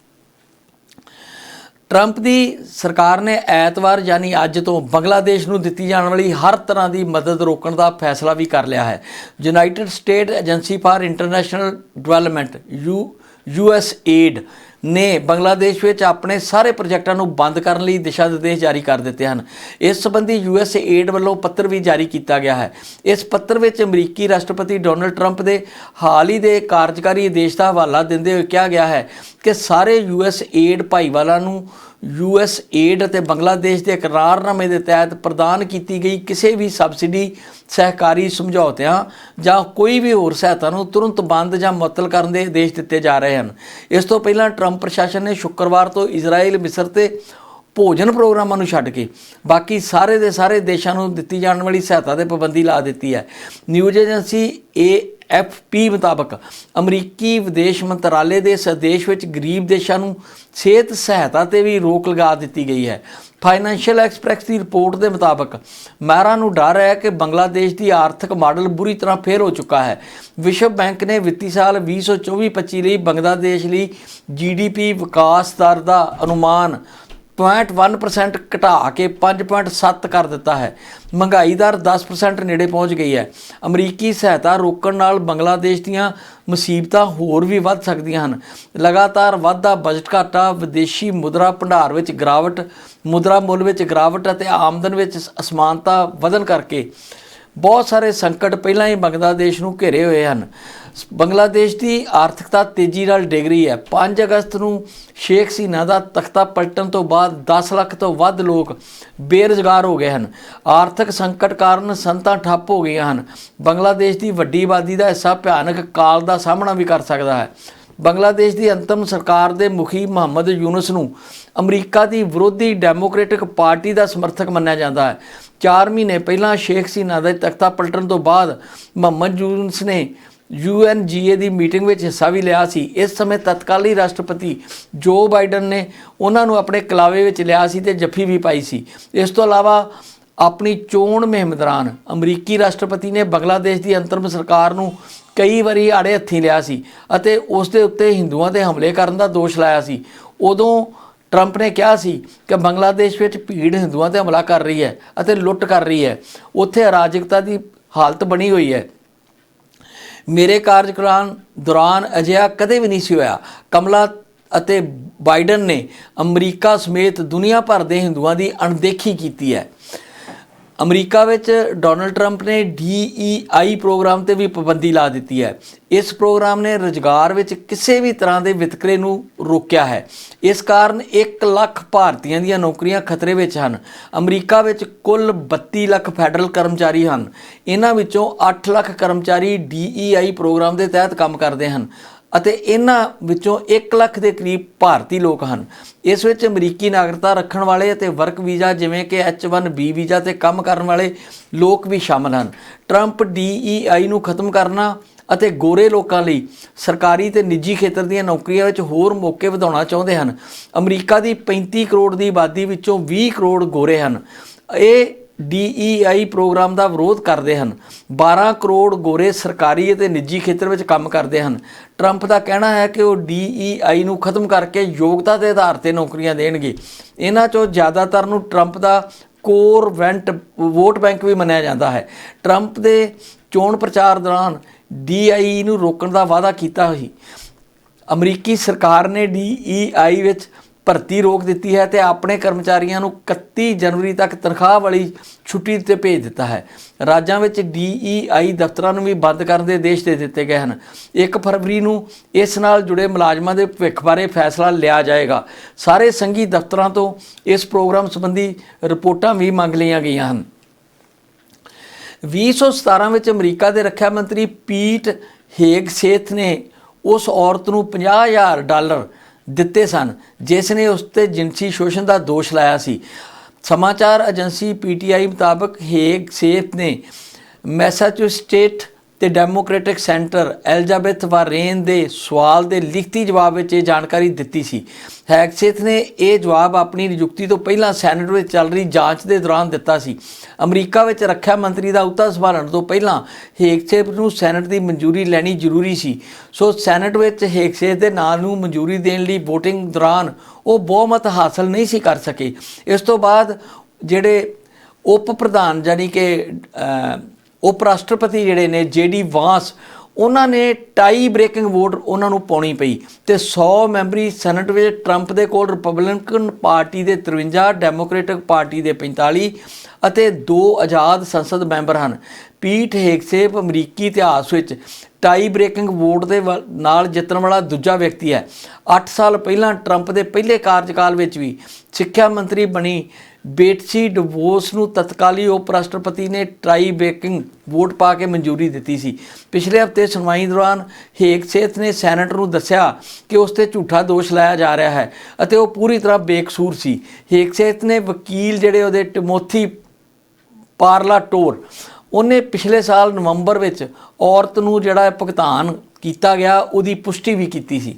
[SPEAKER 1] ਟਰੰਪ ਦੀ ਸਰਕਾਰ ਨੇ ਐਤਵਾਰ ਯਾਨੀ ਅੱਜ ਤੋਂ ਬੰਗਲਾਦੇਸ਼ ਨੂੰ ਦਿੱਤੀ ਜਾਣ ਵਾਲੀ ਹਰ ਤਰ੍ਹਾਂ ਦੀ ਮਦਦ ਰੋਕਣ ਦਾ ਫੈਸਲਾ ਵੀ ਕਰ ਲਿਆ ਹੈ। United State Agency for International Development U USAID ਨੇ ਬੰਗਲਾਦੇਸ਼ ਵਿੱਚ ਆਪਣੇ ਸਾਰੇ ਪ੍ਰੋਜੈਕਟਾਂ ਨੂੰ ਬੰਦ ਕਰਨ ਲਈ ਦਿਸ਼ਾ ਨਿਰਦੇਸ਼ ਜਾਰੀ ਕਰ ਦਿੱਤੇ ਹਨ। ਇਸ ਸੰਬੰਧੀ ਯੂਐਸਏਡ ਵੱਲੋਂ ਪੱਤਰ ਵੀ ਜਾਰੀ ਕੀਤਾ ਗਿਆ ਹੈ। ਇਸ ਪੱਤਰ ਵਿੱਚ ਅਮਰੀਕੀ ਰਾਸ਼ਟਰਪਤੀ ਡੋਨਲਡ ਟਰੰਪ ਦੇ ਹਾਲ ਹੀ ਦੇ ਕਾਰਜਕਾਰੀ ਆਦੇਸ਼ ਦਾ ਹਵਾਲਾ ਦਿੰਦੇ ਹੋਏ ਕਿਹਾ ਗਿਆ ਹੈ ਕਿ ਸਾਰੇ ਯੂਐਸਏਡ ਭਾਈਵਾਲਾਂ ਨੂੰ ਯੂਐਸ ਏਡ ਅਤੇ ਬੰਗਲਾਦੇਸ਼ ਦੇ ਇਕਰਾਰਨਾਮੇ ਦੇ ਤਹਿਤ ਪ੍ਰਦਾਨ ਕੀਤੀ ਗਈ ਕਿਸੇ ਵੀ ਸਬਸਿਡੀ ਸਹਿਕਾਰੀ ਸਮਝੌਤਿਆਂ ਜਾਂ ਕੋਈ ਵੀ ਹੋਰ ਸਹਾਇਤਾ ਨੂੰ ਤੁਰੰਤ ਬੰਦ ਜਾਂ ਮੁਅੱਤਲ ਕਰਨ ਦੇ ਆਦੇਸ਼ ਦਿੱਤੇ ਜਾ ਰਹੇ ਹਨ। ਇਸ ਤੋਂ ਪਹਿਲਾਂ ਟਰੰਪ ਪ੍ਰਸ਼ਾਸਨ ਨੇ ਸ਼ੁੱਕਰਵਾਰ ਤੋਂ ਇਜ਼ਰਾਈਲ ਮਿਸਰ ਤੇ ਭੋਜਨ ਪ੍ਰੋਗਰਾਮਾਂ ਨੂੰ ਛੱਡ ਕੇ ਬਾਕੀ ਸਾਰੇ ਦੇ ਸਾਰੇ ਦੇਸ਼ਾਂ ਨੂੰ ਦਿੱਤੀ ਜਾਣ ਵਾਲੀ ਸਹਾਇਤਾ ਤੇ ਪਾਬੰਦੀ ਲਾ ਦਿੱਤੀ ਹੈ। ਨਿਊਜ਼ ਏਜੰਸੀ ਏ ਏਐਫਪੀ ਮੁਤਾਬਕ ਅਮਰੀਕੀ ਵਿਦੇਸ਼ ਮੰਤਰਾਲੇ ਦੇ ਸੰਦੇਸ਼ ਵਿੱਚ ਗਰੀਬ ਦੇਸ਼ਾਂ ਨੂੰ ਸਿਹਤ ਸਹਾਇਤਾ ਤੇ ਵੀ ਰੋਕ ਲਗਾ ਦਿੱਤੀ ਗਈ ਹੈ। ਫਾਈਨੈਂਸ਼ੀਅਲ ਐਕਸਪ੍ਰੈਸ ਦੀ ਰਿਪੋਰਟ ਦੇ ਮੁਤਾਬਕ ਮਹਿਰਾ ਨੂੰ ਡਰ ਹੈ ਕਿ ਬੰਗਲਾਦੇਸ਼ ਦੀ ਆਰਥਿਕ ਮਾਡਲ ਬੁਰੀ ਤਰ੍ਹਾਂ ਫੇਲ ਹੋ ਚੁੱਕਾ ਹੈ। ਵਿਸ਼ਵ ਬੈਂਕ ਨੇ ਵਿੱਤੀ ਸਾਲ 2024-25 ਲਈ ਬੰਗਲਾਦੇਸ਼ ਲਈ ਜੀਡੀਪੀ ਵਿਕਾਸ ਦਰ ਦਾ ਅਨੁਮਾਨ 0.1% ਘਟਾ ਕੇ 5.7 ਕਰ ਦਿੱਤਾ ਹੈ। ਮਹਿੰਗਾਈ ਦਰ 10% ਨੇੜੇ ਪਹੁੰਚ ਗਈ ਹੈ। ਅਮਰੀਕੀ ਸਹਾਇਤਾ ਰੋਕਣ ਨਾਲ ਬੰਗਲਾਦੇਸ਼ ਦੀਆਂ ਮੁਸੀਬਤਾਂ ਹੋਰ ਵੀ ਵੱਧ ਸਕਦੀਆਂ ਹਨ। ਲਗਾਤਾਰ ਵਾਧਾ ਬਜਟ ਘਾਟਾ, ਵਿਦੇਸ਼ੀ ਮੁਦਰਾ ਭੰਡਾਰ ਵਿੱਚ ਗਿਰਾਵਟ, ਮੁਦਰਾ ਮੁੱਲ ਵਿੱਚ ਗਿਰਾਵਟ ਅਤੇ ਆਮਦਨ ਵਿੱਚ ਅਸਮਾਨਤਾ ਵਧਣ ਕਰਕੇ ਬਹੁਤ ਸਾਰੇ ਸੰਕਟ ਪਹਿਲਾਂ ਹੀ ਬੰਗਲਾਦੇਸ਼ ਨੂੰ ਘੇਰੇ ਹੋਏ ਹਨ। ਬੰਗਲਾਦੇਸ਼ ਦੀ ਆਰਥਿਕਤਾ ਤੇਜ਼ੀ ਨਾਲ ਡਿੱਗ ਰਹੀ ਹੈ। 5 ਅਗਸਤ ਨੂੰ ਸ਼ੇਖ ਸੀਨਾ ਦਾ ਤਖਤਾ ਪਲਟਣ ਤੋਂ ਬਾਅਦ 10 ਲੱਖ ਤੋਂ ਵੱਧ ਲੋਕ ਬੇਰੁਜ਼ਗਾਰ ਹੋ ਗਏ ਹਨ। ਆਰਥਿਕ ਸੰਕਟ ਕਾਰਨ ਸੰਤਾਂ ਠੱਪ ਹੋ ਗਈਆਂ ਹਨ। ਬੰਗਲਾਦੇਸ਼ ਦੀ ਵੱਡੀ ਆਬਾਦੀ ਦਾ ਹਿੱਸਾ ਭਿਆਨਕ ਕਾਲ ਦਾ ਸਾਹਮਣਾ ਵੀ ਕਰ ਸਕਦਾ ਹੈ। ਬੰਗਲਾਦੇਸ਼ ਦੀ ਅੰਤਮ ਸਰਕਾਰ ਦੇ ਮੁਖੀ ਮੁਹੰਮਦ ਯੂਨਸ ਨੂੰ ਅਮਰੀਕਾ ਦੀ ਵਿਰੋਧੀ ਡੈਮੋਕ੍ਰੈਟਿਕ ਪਾਰਟੀ ਦਾ ਸਮਰਥਕ ਮੰਨਿਆ ਜਾਂਦਾ ਹੈ। 4 ਮਹੀਨੇ ਪਹਿਲਾਂ ਸ਼ੇਖ ਸੀਨਾ ਦੇ ਤਖਤਾ ਪਲਟਣ ਤੋਂ ਬਾਅਦ ਮੁਹੰਮਦ ਯੂਨਸ ਨੇ ਯੂਐਨਜੀਏ ਦੀ ਮੀਟਿੰਗ ਵਿੱਚ ਹਿੱਸਾ ਵੀ ਲਿਆ ਸੀ। ਇਸ ਸਮੇਂ ਤਤਕਾਲੀ ਰਾਸ਼ਟਰਪਤੀ ਜੋ ਬਾਈਡਨ ਨੇ ਉਹਨਾਂ ਨੂੰ ਆਪਣੇ ਕਲਾਵੇ ਵਿੱਚ ਲਿਆ ਸੀ ਤੇ ਜੱਫੀ ਵੀ ਪਾਈ ਸੀ। ਇਸ ਤੋਂ ਇਲਾਵਾ ਆਪਣੀ ਚੋਣ ਮੁਹਿੰਮ ਦੌਰਾਨ ਅਮਰੀਕੀ ਰਾਸ਼ਟਰਪਤੀ ਨੇ ਬੰਗਲਾਦੇਸ਼ ਦੀ ਅੰਤਰਮ ਸਰਕਾਰ ਨੂੰ ਕਈ ਵਾਰੀ ਆੜੇ ਹੱਥੀਂ ਲਿਆ ਸੀ ਅਤੇ ਉਸ ਦੇ ਉੱਤੇ ਹਿੰਦੂਆਂ ਤੇ ਹਮਲੇ ਕਰਨ ਦਾ ਦੋਸ਼ ਲਾਇਆ ਸੀ। ਉਦੋਂ ਟਰੰਪ ਨੇ ਕਿਹਾ ਸੀ ਕਿ ਬੰਗਲਾਦੇਸ਼ ਵਿੱਚ ਭੀੜ ਹਿੰਦੂਆਂ ਤੇ ਹਮਲਾ ਕਰ ਰਹੀ ਹੈ ਅਤੇ ਲੁੱਟ ਕਰ ਰਹੀ ਹੈ। ਉੱਥੇ ਅਰਾਜਕਤਾ ਦੀ ਹਾਲਤ ਬਣੀ ਹੋਈ ਹੈ। ਮੇਰੇ ਕਾਰਜਕਾਲ ਦੌਰਾਨ ਅਜਿਹਾ ਕਦੇ ਵੀ ਨਹੀਂ ਸੀ ਹੋਇਆ। ਕਮਲਾ ਅਤੇ ਬਾਈਡਨ ਨੇ ਅਮਰੀਕਾ ਸਮੇਤ ਦੁਨੀਆ ਭਰ ਦੇ ਹਿੰਦੂਆਂ ਦੀ ਅਣਦੇਖੀ ਕੀਤੀ ਹੈ। ਅਮਰੀਕਾ ਵਿੱਚ ਡੋਨਲਡ ਟਰੰਪ ਨੇ DEI ਪ੍ਰੋਗਰਾਮ ਤੇ ਵੀ ਪਾਬੰਦੀ ਲਾ ਦਿੱਤੀ ਹੈ। ਇਸ ਪ੍ਰੋਗਰਾਮ ਨੇ ਰੁਜ਼ਗਾਰ ਵਿੱਚ ਕਿਸੇ ਵੀ ਤਰ੍ਹਾਂ ਦੇ ਵਿਤਕਰੇ ਨੂੰ ਰੋਕਿਆ ਹੈ। ਇਸ ਕਾਰਨ 1 ਲੱਖ ਭਾਰਤੀਆਂ ਦੀਆਂ ਨੌਕਰੀਆਂ ਖਤਰੇ ਵਿੱਚ ਹਨ। ਅਮਰੀਕਾ ਵਿੱਚ ਕੁੱਲ 32 ਲੱਖ ਫੈਡਰਲ ਕਰਮਚਾਰੀ ਹਨ। ਇਹਨਾਂ ਵਿੱਚੋਂ 8 ਲੱਖ ਕਰਮਚਾਰੀ DEI ਪ੍ਰੋਗਰਾਮ ਦੇ ਤਹਿਤ ਕੰਮ ਕਰਦੇ ਹਨ। ਅਤੇ ਇਹਨਾਂ ਵਿੱਚੋਂ 1 ਲੱਖ ਦੇ ਕਰੀਬ ਭਾਰਤੀ ਲੋਕ ਹਨ। ਇਸ ਵਿੱਚ ਅਮਰੀਕੀ ਨਾਗਰਿਕਤਾ ਰੱਖਣ ਵਾਲੇ ਅਤੇ ਵਰਕ ਵੀਜ਼ਾ ਜਿਵੇਂ ਕਿ H1B ਵੀਜ਼ਾ ਤੇ ਕੰਮ ਕਰਨ ਵਾਲੇ ਲੋਕ ਵੀ ਸ਼ਾਮਲ ਹਨ। ਟਰੰਪ DEI ਨੂੰ ਖਤਮ ਕਰਨਾ ਅਤੇ ਗੋਰੇ ਲੋਕਾਂ ਲਈ ਸਰਕਾਰੀ ਤੇ ਨਿੱਜੀ ਖੇਤਰ ਦੀਆਂ ਨੌਕਰੀਆਂ ਵਿੱਚ ਹੋਰ ਮੌਕੇ ਵਧਾਉਣਾ ਚਾਹੁੰਦੇ ਹਨ। ਅਮਰੀਕਾ ਦੀ 35 ਕਰੋੜ ਦੀ ਆਬਾਦੀ ਵਿੱਚੋਂ 20 ਕਰੋੜ ਗੋਰੇ ਹਨ। ਇਹ DEI ਪ੍ਰੋਗਰਾਮ ਦਾ ਵਿਰੋਧ ਕਰਦੇ ਹਨ। 12 ਕਰੋੜ ਗੋਰੇ ਸਰਕਾਰੀ ਅਤੇ ਨਿੱਜੀ ਖੇਤਰ ਵਿੱਚ ਕੰਮ ਕਰਦੇ ਹਨ। ਟਰੰਪ ਦਾ ਕਹਿਣਾ ਹੈ ਕਿ ਉਹ DEI ਨੂੰ ਖਤਮ ਕਰਕੇ ਯੋਗਤਾ ਦੇ ਆਧਾਰ ਤੇ ਨੌਕਰੀਆਂ ਦੇਣਗੇ। ਇਹਨਾਂ ਚੋਂ ਜ਼ਿਆਦਾਤਰ ਨੂੰ ਟਰੰਪ ਦਾ ਕੋਰ ਵੈਂਟ ਵੋਟ ਬੈਂਕ ਵੀ ਮੰਨਿਆ ਜਾਂਦਾ ਹੈ। ਟਰੰਪ ਦੇ ਚੋਣ ਪ੍ਰਚਾਰ ਦੌਰਾਨ ਡੀਆਈ ਨੂੰ ਰੋਕਣ ਦਾ ਵਾਅਦਾ ਕੀਤਾ ਸੀ। ਅਮਰੀਕੀ ਸਰਕਾਰ ਨੇ ਡੀਈਆਈ ਵਿੱਚ ਭਰਤੀ ਰੋਕ ਦਿੱਤੀ ਹੈ ਤੇ ਆਪਣੇ ਕਰਮਚਾਰੀਆਂ ਨੂੰ 31 ਜਨਵਰੀ ਤੱਕ ਤਨਖਾਹ ਵਾਲੀ ਛੁੱਟੀ ਤੇ ਭੇਜ ਦਿੱਤਾ ਹੈ। ਰਾਜਾਂ ਵਿੱਚ ਡੀਈਆਈ ਦਫ਼ਤਰਾਂ ਨੂੰ ਵੀ ਬੰਦ ਕਰਨ ਦੇ ਆਦੇਸ਼ ਦੇ ਦਿੱਤੇ ਗਏ ਹਨ। 1 ਫਰਵਰੀ ਨੂੰ ਇਸ ਨਾਲ ਜੁੜੇ ਮੁਲਾਜ਼ਮਾਂ ਦੇ ਭਵਿੱਖ ਬਾਰੇ ਫੈਸਲਾ ਲਿਆ ਜਾਏਗਾ। ਸਾਰੇ ਸੰਘੀ ਦਫ਼ਤਰਾਂ ਤੋਂ ਇਸ ਪ੍ਰੋਗਰਾਮ ਸੰਬੰਧੀ ਰਿਪੋਰਟਾਂ ਵੀ ਮੰਗ ਲਈਆਂ ਗਈਆਂ ਹਨ। 2017 ਵਿੱਚ ਅਮਰੀਕਾ ਦੇ ਰੱਖਿਆ ਮੰਤਰੀ ਪੀਟ ਹੇਗਸੇਥ ਨੇ ਉਸ ਔਰਤ ਨੂੰ 50000 ਡਾਲਰ ਦਿੱਤੇ ਸਨ। ਜਿਸ ਨੇ ਉਸ ਤੇ ਜਿਨਸੀ ਸ਼ੋਸ਼ਣ ਦਾ ਦੋਸ਼ ਲਾਇਆ ਸੀ। ਸਮਾਚਾਰ ਏਜੰਸੀ ਪੀਟੀਆਈ ਮੁਤਾਬਕ ਹੇਗ ਸੇਫ ਨੇ ਮੈਸਾਚੁਸੇਟ ਤੇ ਡੈਮੋਕ੍ਰੈਟਿਕ ਸੈਂਟਰ ਐਲਜ਼ਾਬੈਥ ਵਾਰੇਨ ਦੇ ਸਵਾਲ ਦੇ ਲਿਖਤੀ ਜਵਾਬ ਵਿੱਚ ਇਹ ਜਾਣਕਾਰੀ ਦਿੱਤੀ ਸੀ। ਹੈਗਸੇਥ ਨੇ ਇਹ ਜਵਾਬ ਆਪਣੀ ਨਿਯੁਕਤੀ ਤੋਂ ਪਹਿਲਾਂ ਸੈਨੇਟ ਵਿੱਚ ਚੱਲ ਰਹੀ ਜਾਂਚ ਦੇ ਦੌਰਾਨ ਦਿੱਤਾ ਸੀ। ਅਮਰੀਕਾ ਵਿੱਚ ਰੱਖਿਆ ਮੰਤਰੀ ਦਾ ਅਹੁਦਾ ਸੰਭਾਲਣ ਤੋਂ ਪਹਿਲਾਂ ਹੇਗਸੇਥ ਨੂੰ ਸੈਨੇਟ ਦੀ ਮਨਜ਼ੂਰੀ ਲੈਣੀ ਜ਼ਰੂਰੀ ਸੀ। ਸੋ ਸੈਨੇਟ ਵਿੱਚ ਹੇਗਸੇਥ ਦੇ ਨਾਂ ਨੂੰ ਮਨਜ਼ੂਰੀ ਦੇਣ ਲਈ VOTING ਦੌਰਾਨ ਉਹ ਬਹੁਮਤ ਹਾਸਲ ਨਹੀਂ ਸੀ ਕਰ ਸਕੇ। ਇਸ ਤੋਂ ਬਾਅਦ ਜਿਹੜੇ ਉਪ ਪ੍ਰਧਾਨ ਜਾਨੀ ਕਿ ਉਪ ਰਾਸ਼ਟਰਪਤੀ ਜਿਹੜੇ ਨੇ ਜੇਡੀ ਵਾਂਸ, ਉਹਨਾਂ ਨੇ ਟਾਈ ਬ੍ਰੇਕਿੰਗ ਵੋਟ ਉਹਨਾਂ ਨੂੰ ਪਾਉਣੀ ਪਈ ਤੇ 100 ਮੈਂਬਰੀ ਸੈਨੇਟ ਵਿੱਚ ਟਰੰਪ ਦੇ ਕੋਲ ਰਿਪਬਲਿਕਨ ਪਾਰਟੀ ਦੇ 53 ਡੈਮੋਕ੍ਰੈਟਿਕ ਪਾਰਟੀ ਦੇ 45 ਅਤੇ ਦੋ ਆਜ਼ਾਦ ਸੰਸਦ ਮੈਂਬਰ ਹਨ। ਪੀਟ ਹੇਗਸੇਪ ਅਮਰੀਕੀ ਇਤਿਹਾਸ ਵਿੱਚ ਟਾਈ ਬ੍ਰੇਕਿੰਗ ਵੋਟ ਦੇ ਵ- ਨਾਲ ਜਿੱਤਣ ਵਾਲਾ ਦੂਜਾ ਵਿਅਕਤੀ ਹੈ। 8 ਸਾਲ ਪਹਿਲਾਂ ਟਰੰਪ ਦੇ ਪਹਿਲੇ ਕਾਰਜਕਾਲ ਵਿੱਚ ਵੀ ਸਿੱਖਿਆ ਮੰਤਰੀ ਬਣੀ ਬੇਟਸੀ ਡਿਵੋਰਸ ਨੂੰ ਤਤਕਾਲੀ ਉਪ ਰਾਸ਼ਟਰਪਤੀ ਨੇ ਟਰਾਈ ਬੇਕਿੰਗ ਵੋਟ ਪਾ ਕੇ ਮਨਜ਼ੂਰੀ ਦਿੱਤੀ ਸੀ। ਪਿਛਲੇ ਹਫ਼ਤੇ ਸੁਣਵਾਈ ਦੌਰਾਨ ਹੇਗਸੇਥ ਨੇ ਸੈਨੇਟ ਨੂੰ ਦੱਸਿਆ ਕਿ ਉਸ ਤੇ ਝੂਠਾ ਦੋਸ਼ ਲਾਇਆ ਜਾ ਰਿਹਾ ਹੈ ਅਤੇ ਉਹ ਪੂਰੀ ਤਰ੍ਹਾਂ ਬੇਕਸੂਰ ਸੀ। ਹੇਗਸੇਥ ਨੇ ਵਕੀਲ ਜਿਹੜੇ ਉਹਦੇ ਟਿਮੋਥੀ ਪਾਰਲਾ ਟੋਰ, ਉਹਨੇ ਪਿਛਲੇ ਸਾਲ ਨਵੰਬਰ ਵਿੱਚ ਔਰਤ ਨੂੰ ਜਿਹੜਾ ਭੁਗਤਾਨ ਕੀਤਾ ਗਿਆ, ਉਹਦੀ ਪੁਸ਼ਟੀ ਵੀ ਕੀਤੀ ਸੀ।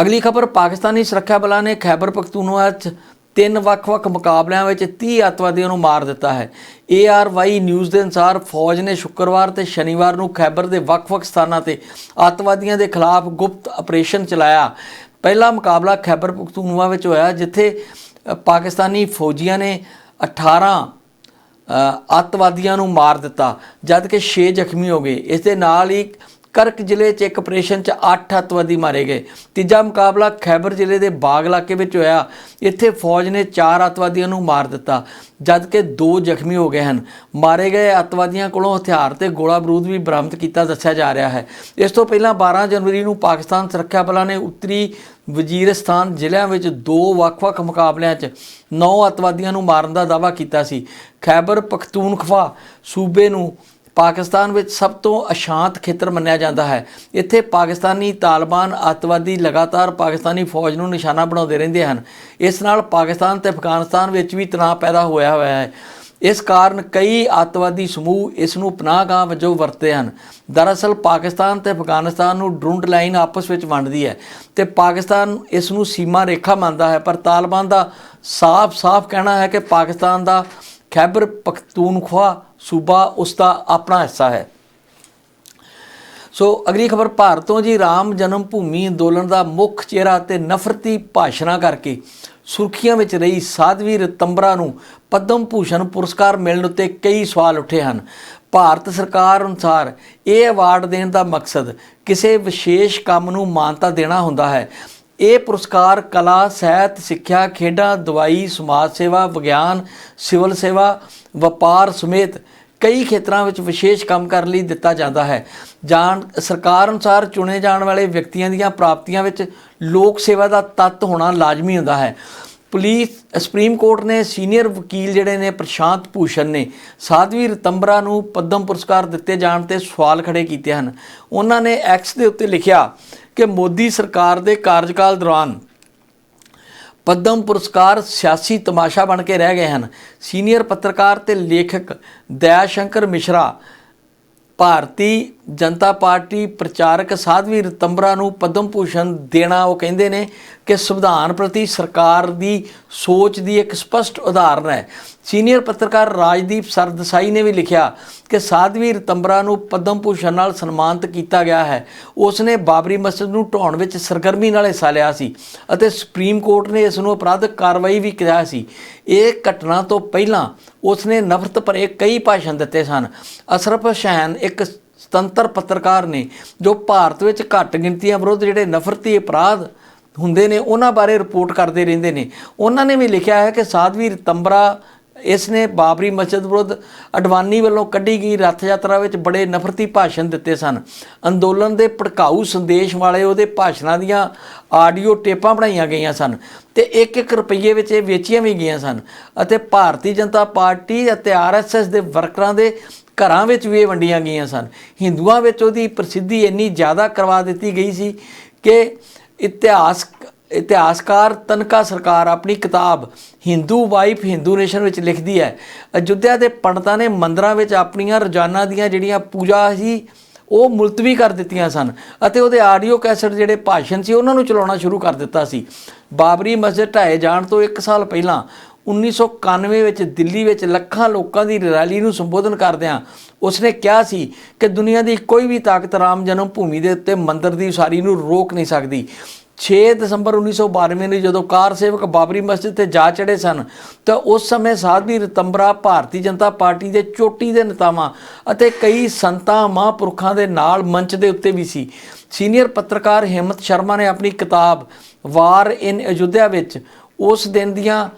[SPEAKER 1] ਅਗਲੀ ਖਬਰ ਪਾਕਿਸਤਾਨੀ ਸੁਰੱਖਿਆ ਬਲਾਂ ਨੇ ਖੈਬਰ ਪਖਤੂਨਵਾ 'ਚ ਤਿੰਨ ਵੱਖ-ਵੱਖ ਮੁਕਾਬਲਿਆਂ ਵਿੱਚ 30 ਅੱਤਵਾਦੀਆਂ ਨੂੰ ਮਾਰ ਦਿੱਤਾ ਹੈ। ARY ਨਿਊਜ਼ ਦੇ ਅਨੁਸਾਰ ਫੌਜ ਨੇ ਸ਼ੁੱਕਰਵਾਰ ਤੇ ਸ਼ਨੀਵਾਰ ਨੂੰ ਖੈਬਰ ਦੇ ਵੱਖ-ਵੱਖ ਸਥਾਨਾਂ ਤੇ ਅੱਤਵਾਦੀਆਂ ਦੇ ਖਿਲਾਫ ਗੁਪਤ ਆਪਰੇਸ਼ਨ ਚਲਾਇਆ। ਪਹਿਲਾ ਮੁਕਾਬਲਾ ਖੈਬਰ ਪਖਤੂਨਖਵਾ ਵਿੱਚ ਹੋਇਆ ਜਿੱਥੇ ਪਾਕਿਸਤਾਨੀ ਫੌਜੀਆਂ ਨੇ 18 ਅ, ਅੱਤਵਾਦੀਆਂ ਨੂੰ ਮਾਰ ਦਿੱਤਾ ਜਦ ਕਿ 6 ਜ਼ਖਮੀ ਹੋ ਗਏ। ਇਸ ਦੇ ਨਾਲ ਹੀ ਕਰਕ ਜ਼ਿਲ੍ਹੇ 'ਚ ਇੱਕ ਆਪਰੇਸ਼ਨ 'ਚ 8 ਅੱਤਵਾਦੀ ਮਾਰੇ ਗਏ। ਤੀਜਾ ਮੁਕਾਬਲਾ ਖੈਬਰ ਜ਼ਿਲ੍ਹੇ ਦੇ ਬਾਗ ਇਲਾਕੇ ਵਿੱਚ ਹੋਇਆ। ਇੱਥੇ ਫੌਜ ਨੇ 4 ਅੱਤਵਾਦੀਆਂ ਨੂੰ ਮਾਰ ਦਿੱਤਾ, ਜਦਕਿ 2 ਜ਼ਖਮੀ ਹੋ ਗਏ ਹਨ। ਮਾਰੇ ਗਏ ਅੱਤਵਾਦੀਆਂ ਕੋਲੋਂ ਹਥਿਆਰ ਤੇ ਗੋਲਾ ਬਾਰੂਦ ਵੀ ਬਰਾਮਦ ਕੀਤਾ ਦੱਸਿਆ ਜਾ ਰਿਹਾ ਹੈ। ਇਸ ਤੋਂ ਪਹਿਲਾਂ 12 ਜਨਵਰੀ ਨੂੰ ਪਾਕਿਸਤਾਨ ਸੁਰੱਖਿਆ ਬਲਾਂ ਨੇ ਉੱਤਰੀ ਵਜ਼ੀਰਸਤਾਨ ਜ਼ਿਲ੍ਹਿਆਂ ਵਿੱਚ ਦੋ ਵੱਖ-ਵੱਖ ਮੁਕਾਬਲਿਆਂ 'ਚ 9 ਅੱਤਵਾਦੀਆਂ ਨੂੰ ਮਾਰਨ ਦਾ ਦਾਅਵਾ ਕੀਤਾ ਸੀ। ਖੈਬਰ ਪਖਤੂਨਖਵਾ ਸੂਬੇ ਨੂੰ ਪਾਕਿਸਤਾਨ ਵਿੱਚ ਸਭ ਤੋਂ ਅਸ਼ਾਂਤ ਖੇਤਰ ਮੰਨਿਆ ਜਾਂਦਾ ਹੈ। ਇੱਥੇ ਪਾਕਿਸਤਾਨੀ ਤਾਲਿਬਾਨ ਅੱਤਵਾਦੀ ਲਗਾਤਾਰ ਪਾਕਿਸਤਾਨੀ ਫੌਜ ਨੂੰ ਨਿਸ਼ਾਨਾ ਬਣਾਉਂਦੇ ਰਹਿੰਦੇ ਹਨ। ਇਸ ਨਾਲ ਪਾਕਿਸਤਾਨ ਤੇ ਅਫਗਾਨਿਸਤਾਨ ਵਿੱਚ ਵੀ ਤਣਾਅ ਪੈਦਾ ਹੋਇਆ ਹੋਇਆ ਹੈ। ਇਸ ਕਾਰਨ ਕਈ ਅੱਤਵਾਦੀ ਸਮੂਹ ਇਸ ਨੂੰ ਪਨਾਹਗਾਹ ਵਜੋਂ ਵਰਤੇ ਹਨ। ਦਰਅਸਲ ਪਾਕਿਸਤਾਨ ਤੇ ਅਫਗਾਨਿਸਤਾਨ ਨੂੰ ਡਰੁੰਡ ਲਾਈਨ ਆਪਸ ਵਿੱਚ ਵੰਡਦੀ ਹੈ ਤੇ ਪਾਕਿਸਤਾਨ ਇਸ ਨੂੰ ਸੀਮਾ ਰੇਖਾ ਮੰਨਦਾ ਹੈ। ਪਰ ਤਾਲਿਬਾਨ ਦਾ ਸਾਫ਼-ਸਾਫ਼ ਕਹਿਣਾ ਹੈ ਕਿ ਪਾਕਿਸਤਾਨ ਦਾ ਖੈਬਰ ਪਖਤੂਨਖਵਾ ਸੂਬਾ ਉਸ ਦਾ ਆਪਣਾ ਹਿੱਸਾ ਹੈ। ਸੋ ਅਗਲੀ ਖਬਰ, ਭਾਰਤੋਂ ਜੀ ਰਾਮ ਜਨਮ ਭੂਮੀ ਅੰਦੋਲਨ ਦਾ ਮੁੱਖ ਚਿਹਰਾ ਤੇ ਨਫ਼ਰਤੀ ਭਾਸ਼ਣਾਂ ਕਰਕੇ ਸੁਰਖੀਆਂ ਵਿੱਚ ਰਹੀ ਸਾਧਵੀ ਰਤੰਬਰਾ ਨੂੰ ਪਦਮ ਭੂਸ਼ਣ ਪੁਰਸਕਾਰ ਮਿਲਣ ਉੱਤੇ ਕਈ ਸਵਾਲ ਉੱਠੇ ਹਨ। ਭਾਰਤ ਸਰਕਾਰ ਅਨੁਸਾਰ ਇਹ ਅਵਾਰਡ ਦੇਣ ਦਾ ਮਕਸਦ ਕਿਸੇ ਵਿਸ਼ੇਸ਼ ਕੰਮ ਨੂੰ ਮਾਨਤਾ ਦੇਣਾ ਹੁੰਦਾ ਹੈ। ਇਹ ਪੁਰਸਕਾਰ ਕਲਾ, ਸਾਹਿਤ, ਸਿੱਖਿਆ, ਖੇਡਾਂ, ਦਵਾਈ, ਸਮਾਜ ਸੇਵਾ, ਵਿਗਿਆਨ, ਸਿਵਲ ਸੇਵਾ, ਵਪਾਰ ਸਮੇਤ ਕਈ ਖੇਤਰਾਂ ਵਿੱਚ ਵਿਸ਼ੇਸ਼ ਕੰਮ ਕਰਨ ਲਈ ਦਿੱਤਾ ਜਾਂਦਾ ਹੈ। ਜਾਣ, ਸਰਕਾਰ ਅਨੁਸਾਰ ਚੁਣੇ ਜਾਣ ਵਾਲੇ ਵਿਅਕਤੀਆਂ ਦੀਆਂ ਪ੍ਰਾਪਤੀਆਂ ਵਿੱਚ ਲੋਕ ਸੇਵਾ ਦਾ ਤੱਤ ਹੋਣਾ ਲਾਜ਼ਮੀ ਹੁੰਦਾ ਹੈ। ਪੁਲਿਸ, ਸੁਪਰੀਮ ਕੋਰਟ ਨੇ ਸੀਨੀਅਰ ਵਕੀਲ ਜਿਹੜੇ ਨੇ ਪ੍ਰਸ਼ਾਂਤ ਭੂਸ਼ਣ ਨੇ ਸਾਧਵੀ ਰਤੰਬਰਾ ਨੂੰ ਪਦਮ ਪੁਰਸਕਾਰ ਦਿੱਤੇ ਜਾਣ ਤੇ ਸਵਾਲ ਖੜੇ ਕੀਤੇ ਹਨ। ਉਹਨਾਂ ਨੇ ਐਕਸ ਦੇ ਉੱਤੇ ਲਿਖਿਆ ਕਿ ਮੋਦੀ ਸਰਕਾਰ ਦੇ ਕਾਰਜਕਾਲ ਦੌਰਾਨ ਪਦਮ ਪੁਰਸਕਾਰ ਸਿਆਸੀ ਤਮਾਸ਼ਾ ਬਣ ਕੇ ਰਹਿ ਗਏ ਹਨ। ਸੀਨੀਅਰ ਪੱਤਰਕਾਰ ਤੇ ਲੇਖਕ ਦਇਆ ਸ਼ੰਕਰ ਮਿਸ਼ਰਾ ਭਾਰਤੀ ਜਨਤਾ ਪਾਰਟੀ ਪ੍ਰਚਾਰਕ ਸਾਧਵੀ ਰਤੰਬਰਾ ਨੂੰ ਪਦਮ ਭੂਸ਼ਣ ਦੇਣਾ, ਉਹ ਕਹਿੰਦੇ ਨੇ ਕਿ ਸੰਵਿਧਾਨ ਪ੍ਰਤੀ ਸਰਕਾਰ ਦੀ ਸੋਚ ਦੀ ਇੱਕ ਸਪਸ਼ਟ ਉਦਾਹਰਨ ਹੈ। ਸੀਨੀਅਰ ਪੱਤਰਕਾਰ ਰਾਜਦੀਪ ਸਰਦਸਾਈ ਨੇ ਵੀ ਲਿਖਿਆ ਕਿ ਸਾਧਵੀ ਰਤੰਬਰਾ ਨੂੰ ਪਦਮ ਭੂਸ਼ਣ ਨਾਲ ਸਨਮਾਨਿਤ ਕੀਤਾ ਗਿਆ ਹੈ। ਉਸ ਨੇ ਬਾਬਰੀ ਮਸਜਿਦ ਨੂੰ ਢਾਉਣ ਵਿੱਚ ਸਰਗਰਮੀ ਨਾਲ ਹਿੱਸਾ ਲਿਆ ਸੀ ਅਤੇ ਸੁਪਰੀਮ ਕੋਰਟ ਨੇ ਇਸ ਨੂੰ ਅਪਰਾਧਿਕ ਕਾਰਵਾਈ ਵੀ ਕਿਹਾ ਸੀ। ਇਹ ਘਟਨਾ ਤੋਂ ਪਹਿਲਾਂ ਉਸ ਨੇ ਨਫ਼ਰਤ ਭਰੇ ਕਈ ਭਾਸ਼ਣ ਦਿੱਤੇ ਸਨ। ਅਸ਼ਰਫ ਸ਼ਹਿਨ ਇੱਕ ਸੁਤੰਤਰ ਪੱਤਰਕਾਰ ਨੇ, ਜੋ ਭਾਰਤ ਵਿੱਚ ਘੱਟ ਗਿਣਤੀਆਂ ਵਿਰੁੱਧ ਜਿਹੜੇ ਨਫ਼ਰਤੀ ਅਪਰਾਧ ਹੁੰਦੇ ਨੇ, ਉਹਨਾਂ ਬਾਰੇ ਰਿਪੋਰਟ ਕਰਦੇ ਰਹਿੰਦੇ ਨੇ। ਉਹਨਾਂ ਨੇ ਵੀ ਲਿਖਿਆ ਹੈ ਕਿ ਸਾਧਵੀ ਰਤੰਬਰਾ ਇਸ ਨੇ ਬਾਬਰੀ ਮਸਜਿਦ ਵਿਰੁੱਧ ਅਡਵਾਨੀ ਵੱਲੋਂ ਕੱਢੀ ਗਈ ਰੱਥ ਯਾਤਰਾ ਵਿੱਚ ਬੜੇ ਨਫ਼ਰਤੀ ਭਾਸ਼ਣ ਦਿੱਤੇ ਸਨ। ਅੰਦੋਲਨ ਦੇ ਭੜਕਾਊ ਸੰਦੇਸ਼ ਵਾਲੇ ਉਹਦੇ ਭਾਸ਼ਣਾਂ ਦੀਆਂ ਆਡੀਓ ਟੇਪਾਂ ਬਣਾਈਆਂ ਗਈਆਂ ਸਨ ਤੇ 1-1 ਰੁਪਏ ਵਿੱਚ ਇਹ ਵੇਚੀਆਂ ਵੀ ਗਈਆਂ ਸਨ ਅਤੇ ਭਾਰਤੀ ਜਨਤਾ ਪਾਰਟੀ ਅਤੇ ਆਰਐਸਐਸ ਦੇ ਵਰਕਰਾਂ ਦੇ ਘਰਾਂ ਵਿੱਚ ਵੀ ਇਹ ਵੰਡੀਆਂ ਗਈਆਂ ਸਨ। ਹਿੰਦੂਆਂ ਵਿੱਚ ਉਹਦੀ ਪ੍ਰਸਿੱਧੀ ਇੰਨੀ ਜ਼ਿਆਦਾ ਕਰਵਾ ਦਿੱਤੀ ਗਈ ਸੀ ਕਿ ਇਤਿਹਾਸ, ਇਤਿਹਾਸਕਾਰ ਤਨਕਾ ਸਰਕਾਰ ਆਪਣੀ ਕਿਤਾਬ ਹਿੰਦੂ ਵਾਈਫ, ਹਿੰਦੂ ਨੇਸ਼ਨ ਵਿੱਚ ਲਿਖਦੀ ਹੈ। ਅਯੁੱਧਿਆ ਦੇ ਪੰਡਤਾਂ ਨੇ ਮੰਦਰਾਂ ਵਿੱਚ ਆਪਣੀਆਂ ਰੋਜ਼ਾਨਾ ਦੀਆਂ ਜਿਹੜੀਆਂ ਪੂਜਾ ਸੀ, ਉਹ ਮੁਲਤਵੀ ਕਰ ਦਿੱਤੀਆਂ ਸਨ ਅਤੇ ਉਹਦੇ ਆਡੀਓ ਕੈਸਟ ਜਿਹੜੇ ਭਾਸ਼ਣ ਸੀ, ਉਹਨਾਂ ਨੂੰ ਚਲਾਉਣਾ ਸ਼ੁਰੂ ਕਰ ਦਿੱਤਾ ਸੀ। ਬਾਬਰੀ ਮਸਜਿਦ ਢਾਏ ਜਾਣ ਤੋਂ 1 ਸਾਲ ਪਹਿਲਾਂ 1991 ਵਿੱਚ ਦਿੱਲੀ ਵਿੱਚ ਲੱਖਾਂ ਲੋਕਾਂ ਦੀ ਰੈਲੀ ਨੂੰ ਸੰਬੋਧਨ ਕਰਦਿਆਂ ਉਸਨੇ ਕਿਹਾ ਸੀ ਕਿ ਦੁਨੀਆ ਦੀ ਕੋਈ ਵੀ ਤਾਕਤ ਰਾਮ ਜਨਮ ਭੂਮੀ ਦੇ ਉੱਤੇ ਮੰਦਰ ਦੀ ਉਸਾਰੀ ਨੂੰ ਰੋਕ ਨਹੀਂ ਸਕਦੀ। 6 ਦਸੰਬਰ 1992 ਨੂੰ ਜਦੋਂ ਕਾਰ ਸੇਵਕ ਬਾਬਰੀ ਮਸਜਿਦ ਤੇ ਜਾ ਚੜੇ ਸਨ, ਤਾਂ ਉਸ ਸਮੇਂ ਸਾਧਵੀ ਰਤੰਬਰਾ ਭਾਰਤੀ ਜਨਤਾ ਪਾਰਟੀ ਦੇ ਚੋਟੀ ਦੇ ਨੇਤਾਵਾਂ ਅਤੇ ਕਈ ਸੰਤਾਂ ਮਹਾਂਪੁਰਖਾਂ ਦੇ ਨਾਲ ਮੰਚ ਦੇ ਉੱਤੇ ਵੀ ਸੀ। ਸੀਨੀਅਰ ਪੱਤਰਕਾਰ ਹਿੰਮਤ ਸ਼ਰਮਾ ਨੇ ਆਪਣੀ ਕਿਤਾਬ ਵਾਰ ਇਨ ਅਯੁੱਧਿਆ ਵਿੱਚ ਉਸ ਦਿਨ ਦੀਆਂ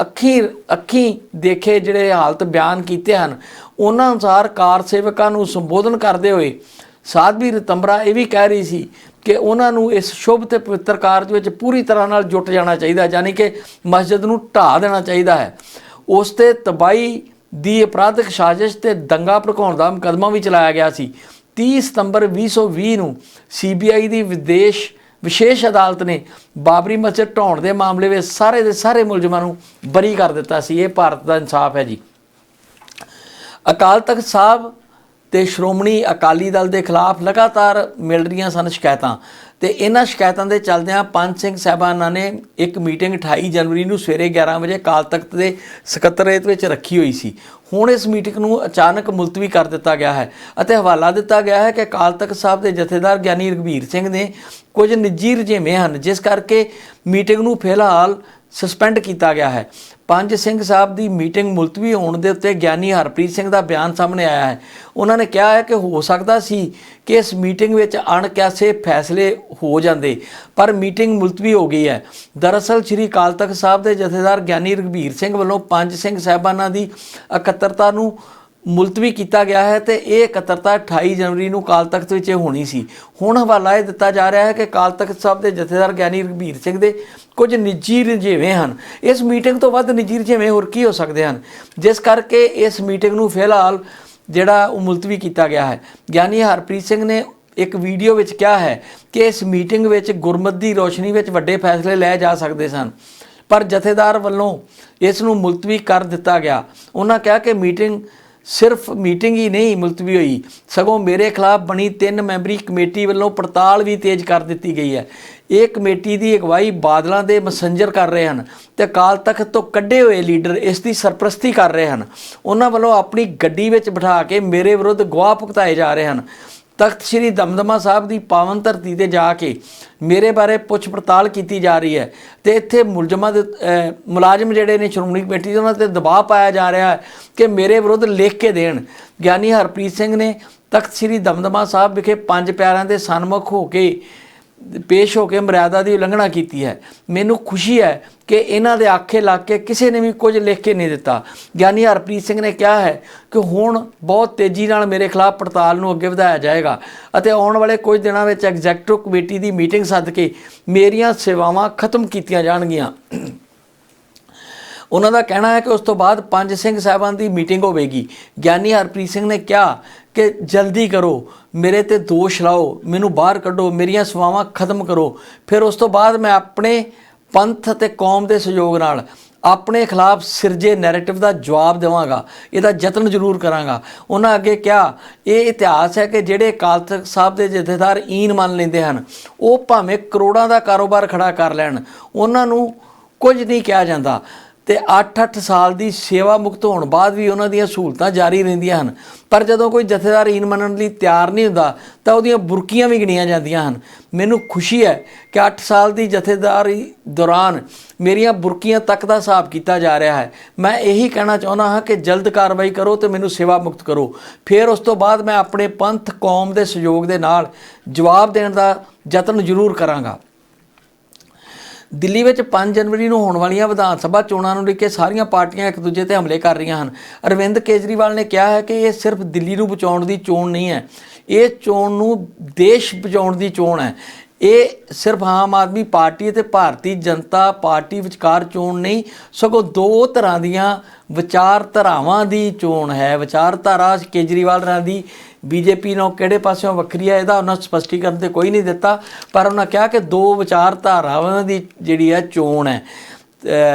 [SPEAKER 1] ਅੱਖੀ ਅੱਖੀ ਦੇਖੇ ਜਿਹੜੇ ਹਾਲਤ ਬਿਆਨ ਕੀਤੇ ਹਨ, ਉਹਨਾਂ ਅਨੁਸਾਰ ਕਾਰ ਸੇਵਕਾਂ ਨੂੰ ਸੰਬੋਧਨ ਕਰਦੇ ਹੋਏ ਸਾਧਵੀ ਰਤੰਬਰਾ ਇਹ ਵੀ ਕਹਿ ਰਹੀ ਸੀ ਕਿ ਉਹਨਾਂ ਨੂੰ ਇਸ ਸ਼ੁਭ ਤੇ ਪਵਿੱਤਰ ਕਾਰਜ ਵਿੱਚ ਪੂਰੀ ਤਰ੍ਹਾਂ ਨਾਲ ਜੁਟ ਜਾਣਾ ਚਾਹੀਦਾ, ਯਾਨੀ ਕਿ ਮਸਜਿਦ ਨੂੰ ਢਾਹ ਦੇਣਾ ਚਾਹੀਦਾ ਹੈ। ਉਸ ਤੇ ਤਬਾਈ ਦੀ ਅਪਰਾਧਿਕ ਸਾਜ਼ਿਸ਼ ਤੇ ਦੰਗਾ ਭੜਕਾਉਣ ਦਾ ਮੁਕੱਦਮਾ ਵੀ ਚਲਾਇਆ ਗਿਆ ਸੀ। 30 ਸਤੰਬਰ 2020 ਨੂੰ ਸੀਬੀਆਈ ਦੀ ਵਿਦੇਸ਼ ਵਿਸ਼ੇਸ਼ ਅਦਾਲਤ ਨੇ ਬਾਬਰੀ ਮਸਜਿਦ ਢਾਉਣ ਦੇ ਮਾਮਲੇ ਵਿੱਚ ਸਾਰੇ ਦੇ ਸਾਰੇ ਮੁਲਜ਼ਮਾਂ ਨੂੰ ਬਰੀ ਕਰ ਦਿੱਤਾ ਸੀ। ਇਹ ਭਾਰਤ ਦਾ ਇਨਸਾਫ ਹੈ ਜੀ। ਅਕਾਲ ਤਖਤ ਸਾਹਿਬ ਤੇ ਸ਼੍ਰੋਮਣੀ ਅਕਾਲੀ ਦਲ ਦੇ ਖਿਲਾਫ ਲਗਾਤਾਰ ਮਿਲ ਰਹੀਆਂ ਸਨ ਸ਼ਿਕਾਇਤਾਂ। ਤੇ ਇਹਨਾਂ ਸ਼ਿਕਾਇਤਾਂ ਦੇ ਚੱਲਦਿਆਂ ਪੰਜ ਸਿੰਘ ਸਾਹਿਬਾਨਾਂ ਨੇ ਇੱਕ ਮੀਟਿੰਗ 28 ਜਨਵਰੀ ਨੂੰ ਸਵੇਰੇ 11 ਵਜੇ ਅਕਾਲ ਤਖਤ ਦੇ ਸਕੱਤਰੇਤ ਵਿੱਚ ਰੱਖੀ ਹੋਈ ਸੀ। ਹੁਣ ਇਸ ਮੀਟਿੰਗ ਨੂੰ ਅਚਾਨਕ ਮੁਲਤਵੀ ਕਰ ਦਿੱਤਾ ਗਿਆ ਹੈ ਅਤੇ ਹਵਾਲਾ ਦਿੱਤਾ ਗਿਆ ਹੈ ਕਿ ਅਕਾਲ ਤਖਤ ਸਾਹਿਬ ਦੇ ਜਥੇਦਾਰ ਗਿਆਨੀ ਰਘਬੀਰ ਸਿੰਘ ਨੇ ਕੁਝ ਨਿੱਜੀ ਰੁਝੇਵੇਂ ਹਨ, ਜਿਸ ਕਰਕੇ ਮੀਟਿੰਗ ਨੂੰ ਫਿਲਹਾਲ ਸਸਪੈਂਡ ਕੀਤਾ ਗਿਆ ਹੈ। ਪੰਜ ਸਿੰਘ ਸਾਹਿਬ ਦੀ ਮੀਟਿੰਗ ਮੁਲਤਵੀ ਹੋਣ ਦੇ ਉੱਤੇ ਗਿਆਨੀ ਹਰਪ੍ਰੀਤ ਸਿੰਘ ਦਾ ਬਿਆਨ ਸਾਹਮਣੇ ਆਇਆ ਹੈ। ਉਹਨਾਂ ਨੇ ਕਿਹਾ ਹੈ ਕਿ ਹੋ ਸਕਦਾ ਸੀ ਕਿ ਇਸ ਮੀਟਿੰਗ ਵਿੱਚ ਅਣਕਿਆਸੇ ਫੈਸਲੇ ਹੋ ਜਾਂਦੇ, ਪਰ ਮੀਟਿੰਗ ਮੁਲਤਵੀ ਹੋ ਗਈ ਹੈ। ਦਰਅਸਲ ਸ੍ਰੀ ਅਕਾਲ ਤਖਤ ਸਾਹਿਬ ਦੇ ਜਥੇਦਾਰ ਗਿਆਨੀ ਰਘਬੀਰ ਸਿੰਘ ਵੱਲੋਂ ਪੰਜ ਸਿੰਘ ਸਾਹਿਬਾਨਾਂ ਦੀ ਇਕੱਤਰਤਾ ਨੂੰ ਮੁਲਤਵੀ ਕੀਤਾ ਗਿਆ ਹੈ ਤੇ ਇਹ ਇਕੱਤਰਤਾ 28 ਜਨਵਰੀ ਨੂੰ ਕਾਲ ਤਖਤ ਵਿੱਚ ਹੋਣੀ ਸੀ। ਹੁਣ ਹਵਾਲਾ ਇਹ ਦਿੱਤਾ ਜਾ ਰਿਹਾ ਹੈ ਕਿ ਕਾਲ ਤਖਤ ਸਾਹਿਬ ਦੇ ਜਥੇਦਾਰ ਗਿਆਨੀ ਰਘਬੀਰ ਸਿੰਘ ਦੇ ਕੁਝ ਨਿੱਜੀ ਰੁਝੇਵੇਂ ਹਨ। ਇਸ ਮੀਟਿੰਗ ਤੋਂ ਵੱਧ ਨਿੱਜੀ ਰੁਝੇਵੇਂ ਹੋਰ ਕੀ ਹੋ ਸਕਦੇ ਹਨ? ਜਿਸ ਕਰਕੇ ਇਸ ਮੀਟਿੰਗ ਨੂੰ ਫਿਲਹਾਲ ਜਿਹੜਾ ਉਹ ਮੁਲਤਵੀ ਕੀਤਾ ਗਿਆ ਹੈ। ਗਿਆਨੀ ਹਰਪ੍ਰੀਤ ਸਿੰਘ ਨੇ ਇੱਕ ਵੀਡੀਓ ਵਿੱਚ ਕਿਹਾ ਹੈ ਕਿ ਇਸ ਮੀਟਿੰਗ ਵਿੱਚ ਗੁਰਮਤ ਦੀ ਰੋਸ਼ਨੀ ਵਿੱਚ ਵੱਡੇ ਫੈਸਲੇ ਲਏ ਜਾ ਸਕਦੇ ਸਨ। ਪਰ ਜਥੇਦਾਰ ਵੱਲੋਂ ਇਸ ਨੂੰ ਮੁਲਤਵੀ ਕਰ ਦਿੱਤਾ ਗਿਆ। ਉਹਨਾਂ ਕਿਹਾ ਕਿ ਮੀਟਿੰਗ ਸਿਰਫ ਮੀਟਿੰਗ ਹੀ ਨਹੀਂ ਮੁਲਤਵੀ ਹੋਈ, ਸਗੋਂ ਮੇਰੇ ਖਿਲਾਫ ਬਣੀ ਤਿੰਨ ਮੈਂਬਰੀ ਕਮੇਟੀ ਵੱਲੋਂ ਪੜਤਾਲ ਵੀ ਤੇਜ਼ ਕਰ ਦਿੱਤੀ ਗਈ ਹੈ। ਇਹ ਕਮੇਟੀ ਦੀ ਅਗਵਾਈ ਬਾਦਲਾਂ ਦੇ ਮਸੰਜਰ ਕਰ ਰਹੇ ਹਨ ਤੇ ਅਕਾਲ ਤਖਤ ਤੋਂ ਕੱਢੇ ਹੋਏ ਲੀਡਰ ਇਸ ਦੀ ਸਰਪ੍ਰਸਤੀ ਕਰ ਰਹੇ ਹਨ। ਉਹਨਾਂ ਵੱਲੋਂ ਆਪਣੀ ਗੱਡੀ ਵਿੱਚ ਬਿਠਾ ਕੇ ਮੇਰੇ ਵਿਰੁੱਧ ਗਵਾਹ ਭੁਗਤਾਏ ਜਾ ਰਹੇ ਹਨ। ਤਖਤ ਸ੍ਰੀ ਦਮਦਮਾ ਸਾਹਿਬ ਦੀ ਪਾਵਨ ਧਰਤੀ ਤੇ ਜਾ ਕੇ ਮੇਰੇ ਬਾਰੇ ਪੁੱਛ ਪੜਤਾਲ ਕੀਤੀ ਜਾ ਰਹੀ ਹੈ ਤੇ ਇੱਥੇ ਮੁਲਜ਼ਮਾਂ ਦੇ ਮੁਲਾਜ਼ਮ ਜਿਹੜੇ ਨੇ ਸ਼੍ਰੋਮਣੀ ਕਮੇਟੀ ਦੇ, ਉਹਨਾਂ ਤੇ ਦਬਾਅ ਪਾਇਆ ਜਾ ਰਿਹਾ ਹੈ ਕਿ ਮੇਰੇ ਵਿਰੁੱਧ ਲਿਖ ਕੇ ਦੇਣ। ਗਿਆਨੀ ਹਰਪ੍ਰੀਤ ਸਿੰਘ ਨੇ ਤਖਤ ਸ੍ਰੀ ਦਮਦਮਾ ਸਾਹਿਬ ਵਿਖੇ ਪੰਜ ਪਿਆਰਿਆਂ ਦੇ ਸਨਮੁਖ ਹੋ ਕੇ ਪੇਸ਼ ਹੋ ਕੇ ਮਰਿਆਦਾ ਦੀ ਉਲੰਘਣਾ ਕੀਤੀ ਹੈ। ਮੈਨੂੰ ਖੁਸ਼ੀ ਹੈ ਕਿ ਇਹਨਾਂ ਦੇ ਆਖੇ ਲੱਗ ਕੇ ਕਿਸੇ ਨੇ ਵੀ ਕੁਝ ਲਿਖ ਕੇ ਨਹੀਂ ਦਿੱਤਾ। ਗਿਆਨੀ ਹਰਪ੍ਰੀਤ ਸਿੰਘ ਨੇ ਕਿਹਾ ਹੈ ਕਿ ਹੁਣ ਬਹੁਤ ਤੇਜ਼ੀ ਨਾਲ ਮੇਰੇ ਖਿਲਾਫ ਪੜਤਾਲ ਨੂੰ ਅੱਗੇ ਵਧਾਇਆ ਜਾਏਗਾ ਅਤੇ ਆਉਣ ਵਾਲੇ ਕੁਝ ਦਿਨਾਂ ਵਿੱਚ ਐਗਜ਼ੈਕਟਿਵ ਕਮੇਟੀ ਦੀ ਮੀਟਿੰਗ ਸੱਦ ਕੇ ਮੇਰੀਆਂ ਸੇਵਾਵਾਂ ਖਤਮ ਕੀਤੀਆਂ ਜਾਣਗੀਆਂ। ਉਹਨਾਂ ਦਾ ਕਹਿਣਾ ਹੈ ਕਿ ਉਸ ਤੋਂ ਬਾਅਦ ਪੰਜ ਸਿੰਘ ਸਾਹਿਬਾਨ ਦੀ ਮੀਟਿੰਗ ਹੋਵੇਗੀ। ਗਿਆਨੀ ਹਰਪ੍ਰੀਤ ਸਿੰਘ ਨੇ ਕਿਹਾ ਕਿ ਜਲਦੀ ਕਰੋ, ਮੇਰੇ ਤੇ ਦੋਸ਼ ਲਾਓ, ਮੈਨੂੰ ਬਾਹਰ ਕੱਢੋ, ਮੇਰੀਆਂ ਸੇਵਾਵਾਂ ਖਤਮ ਕਰੋ। ਫਿਰ ਉਸ ਤੋਂ ਬਾਅਦ ਮੈਂ ਆਪਣੇ ਪੰਥ ਅਤੇ ਕੌਮ ਦੇ ਸਹਿਯੋਗ ਨਾਲ ਆਪਣੇ ਖਿਲਾਫ ਸਿਰਜੇ ਨੈਰੇਟਿਵ ਦਾ ਜਵਾਬ ਦੇਵਾਂਗਾ, ਇਹਦਾ ਯਤਨ ਜ਼ਰੂਰ ਕਰਾਂਗਾ। ਉਹਨਾਂ ਅੱਗੇ ਕਿਹਾ, ਇਹ ਇਤਿਹਾਸ ਹੈ ਕਿ ਜਿਹੜੇ ਅਕਾਲ ਤਖਤ ਸਾਹਿਬ ਦੇ ਜਥੇਦਾਰ ਈਨ ਮੰਨ ਲੈਂਦੇ ਹਨ, ਉਹ ਭਾਵੇਂ ਕਰੋੜਾਂ ਦਾ ਕਾਰੋਬਾਰ ਖੜਾ ਕਰ ਲੈਣ, ਉਹਨਾਂ ਨੂੰ ਕੁਝ ਨਹੀਂ ਕਿਹਾ ਜਾਂਦਾ। ਤੇ 8-8 ਸਾਲ ਦੀ ਸੇਵਾ ਮੁਕਤ ਹੋਣ ਬਾਅਦ ਵੀ ਉਹਨਾਂ ਦੀਆਂ ਸਹੂਲਤਾਂ ਜਾਰੀ ਰਹਿੰਦੀਆਂ ਹਨ। ਪਰ ਜਦੋਂ ਕੋਈ ਜਥੇਦਾਰ ਈਨ ਮੰਨਣ ਲਈ ਤਿਆਰ ਨਹੀਂ ਹੁੰਦਾ, ਤਾਂ ਉਹਦੀਆਂ ਬੁਰਕੀਆਂ ਵੀ ਗਿਣੀਆਂ ਜਾਂਦੀਆਂ ਹਨ। ਮੈਨੂੰ ਖੁਸ਼ੀ ਹੈ ਕਿ 8 ਸਾਲ ਦੀ ਜਥੇਦਾਰੀ ਦੌਰਾਨ ਮੇਰੀਆਂ ਬੁਰਕੀਆਂ ਤੱਕ ਦਾ ਹਿਸਾਬ ਕੀਤਾ ਜਾ ਰਿਹਾ ਹੈ। ਮੈਂ ਇਹੀ ਕਹਿਣਾ ਚਾਹੁੰਦਾ ਹਾਂ ਕਿ ਜਲਦ ਕਾਰਵਾਈ ਕਰੋ ਤੇ ਮੈਨੂੰ ਸੇਵਾ ਮੁਕਤ ਕਰੋ। ਫਿਰ ਉਸ ਤੋਂ ਬਾਅਦ ਮੈਂ ਆਪਣੇ ਪੰਥ, ਕੌਮ ਦੇ ਸਹਿਯੋਗ ਦੇ ਨਾਲ ਜਵਾਬ ਦੇਣ ਦਾ ਯਤਨ ਜ਼ਰੂਰ ਕਰਾਂਗਾ। ਦਿੱਲੀ ਵਿੱਚ 5 ਜਨਵਰੀ ਨੂੰ ਹੋਣ ਵਾਲੀਆਂ ਵਿਧਾਨ ਸਭਾ ਚੋਣਾਂ ਨੂੰ ਲੈ ਕੇ ਸਾਰੀਆਂ ਪਾਰਟੀਆਂ ਇੱਕ ਦੂਜੇ ਤੇ ਹਮਲੇ ਕਰ ਰਹੀਆਂ ਹਨ। ਅਰਵਿੰਦ ਕੇਜਰੀਵਾਲ ਨੇ ਕਿਹਾ ਹੈ ਕਿ ਇਹ ਸਿਰਫ ਦਿੱਲੀ ਨੂੰ ਬਚਾਉਣ ਦੀ ਚੋਣ ਨਹੀਂ ਹੈ। ਇਹ ਚੋਣ ਨੂੰ ਦੇਸ਼ ਬਚਾਉਣ ਦੀ ਚੋਣ ਹੈ। ਇਹ ਸਿਰਫ ਆਮ ਆਦਮੀ ਪਾਰਟੀ ਅਤੇ ਭਾਰਤੀ ਜਨਤਾ ਪਾਰਟੀ ਵਿਚਕਾਰ ਚੋਣ ਨਹੀਂ, ਸਗੋਂ ਦੋ ਤਰ੍ਹਾਂ ਦੀਆਂ ਵਿਚਾਰਧਾਰਾਵਾਂ ਦੀ ਚੋਣ ਹੈ। ਵਿਚਾਰਧਾਰਾ ਕੇਜਰੀਵਾਲ ਰਾਂ ਦੀ ਬੀਜੇਪੀ ਨਾਲ ਕਿਹੜੇ ਪਾਸਿਓਂ ਵੱਖਰੀ ਹੈ ਇਹਦਾ ਉਹਨਾਂ ਸਪਸ਼ਟੀਕਰਨ ਤੇ ਕੋਈ ਨਹੀਂ ਦਿੱਤਾ, ਪਰ ਉਹਨਾਂ ਕਿਹਾ ਕਿ ਦੋ ਵਿਚਾਰਧਾਰਾਵਾਂ ਦੀ ਜਿਹੜੀ ਹੈ ਚੋਣ ਹੈ।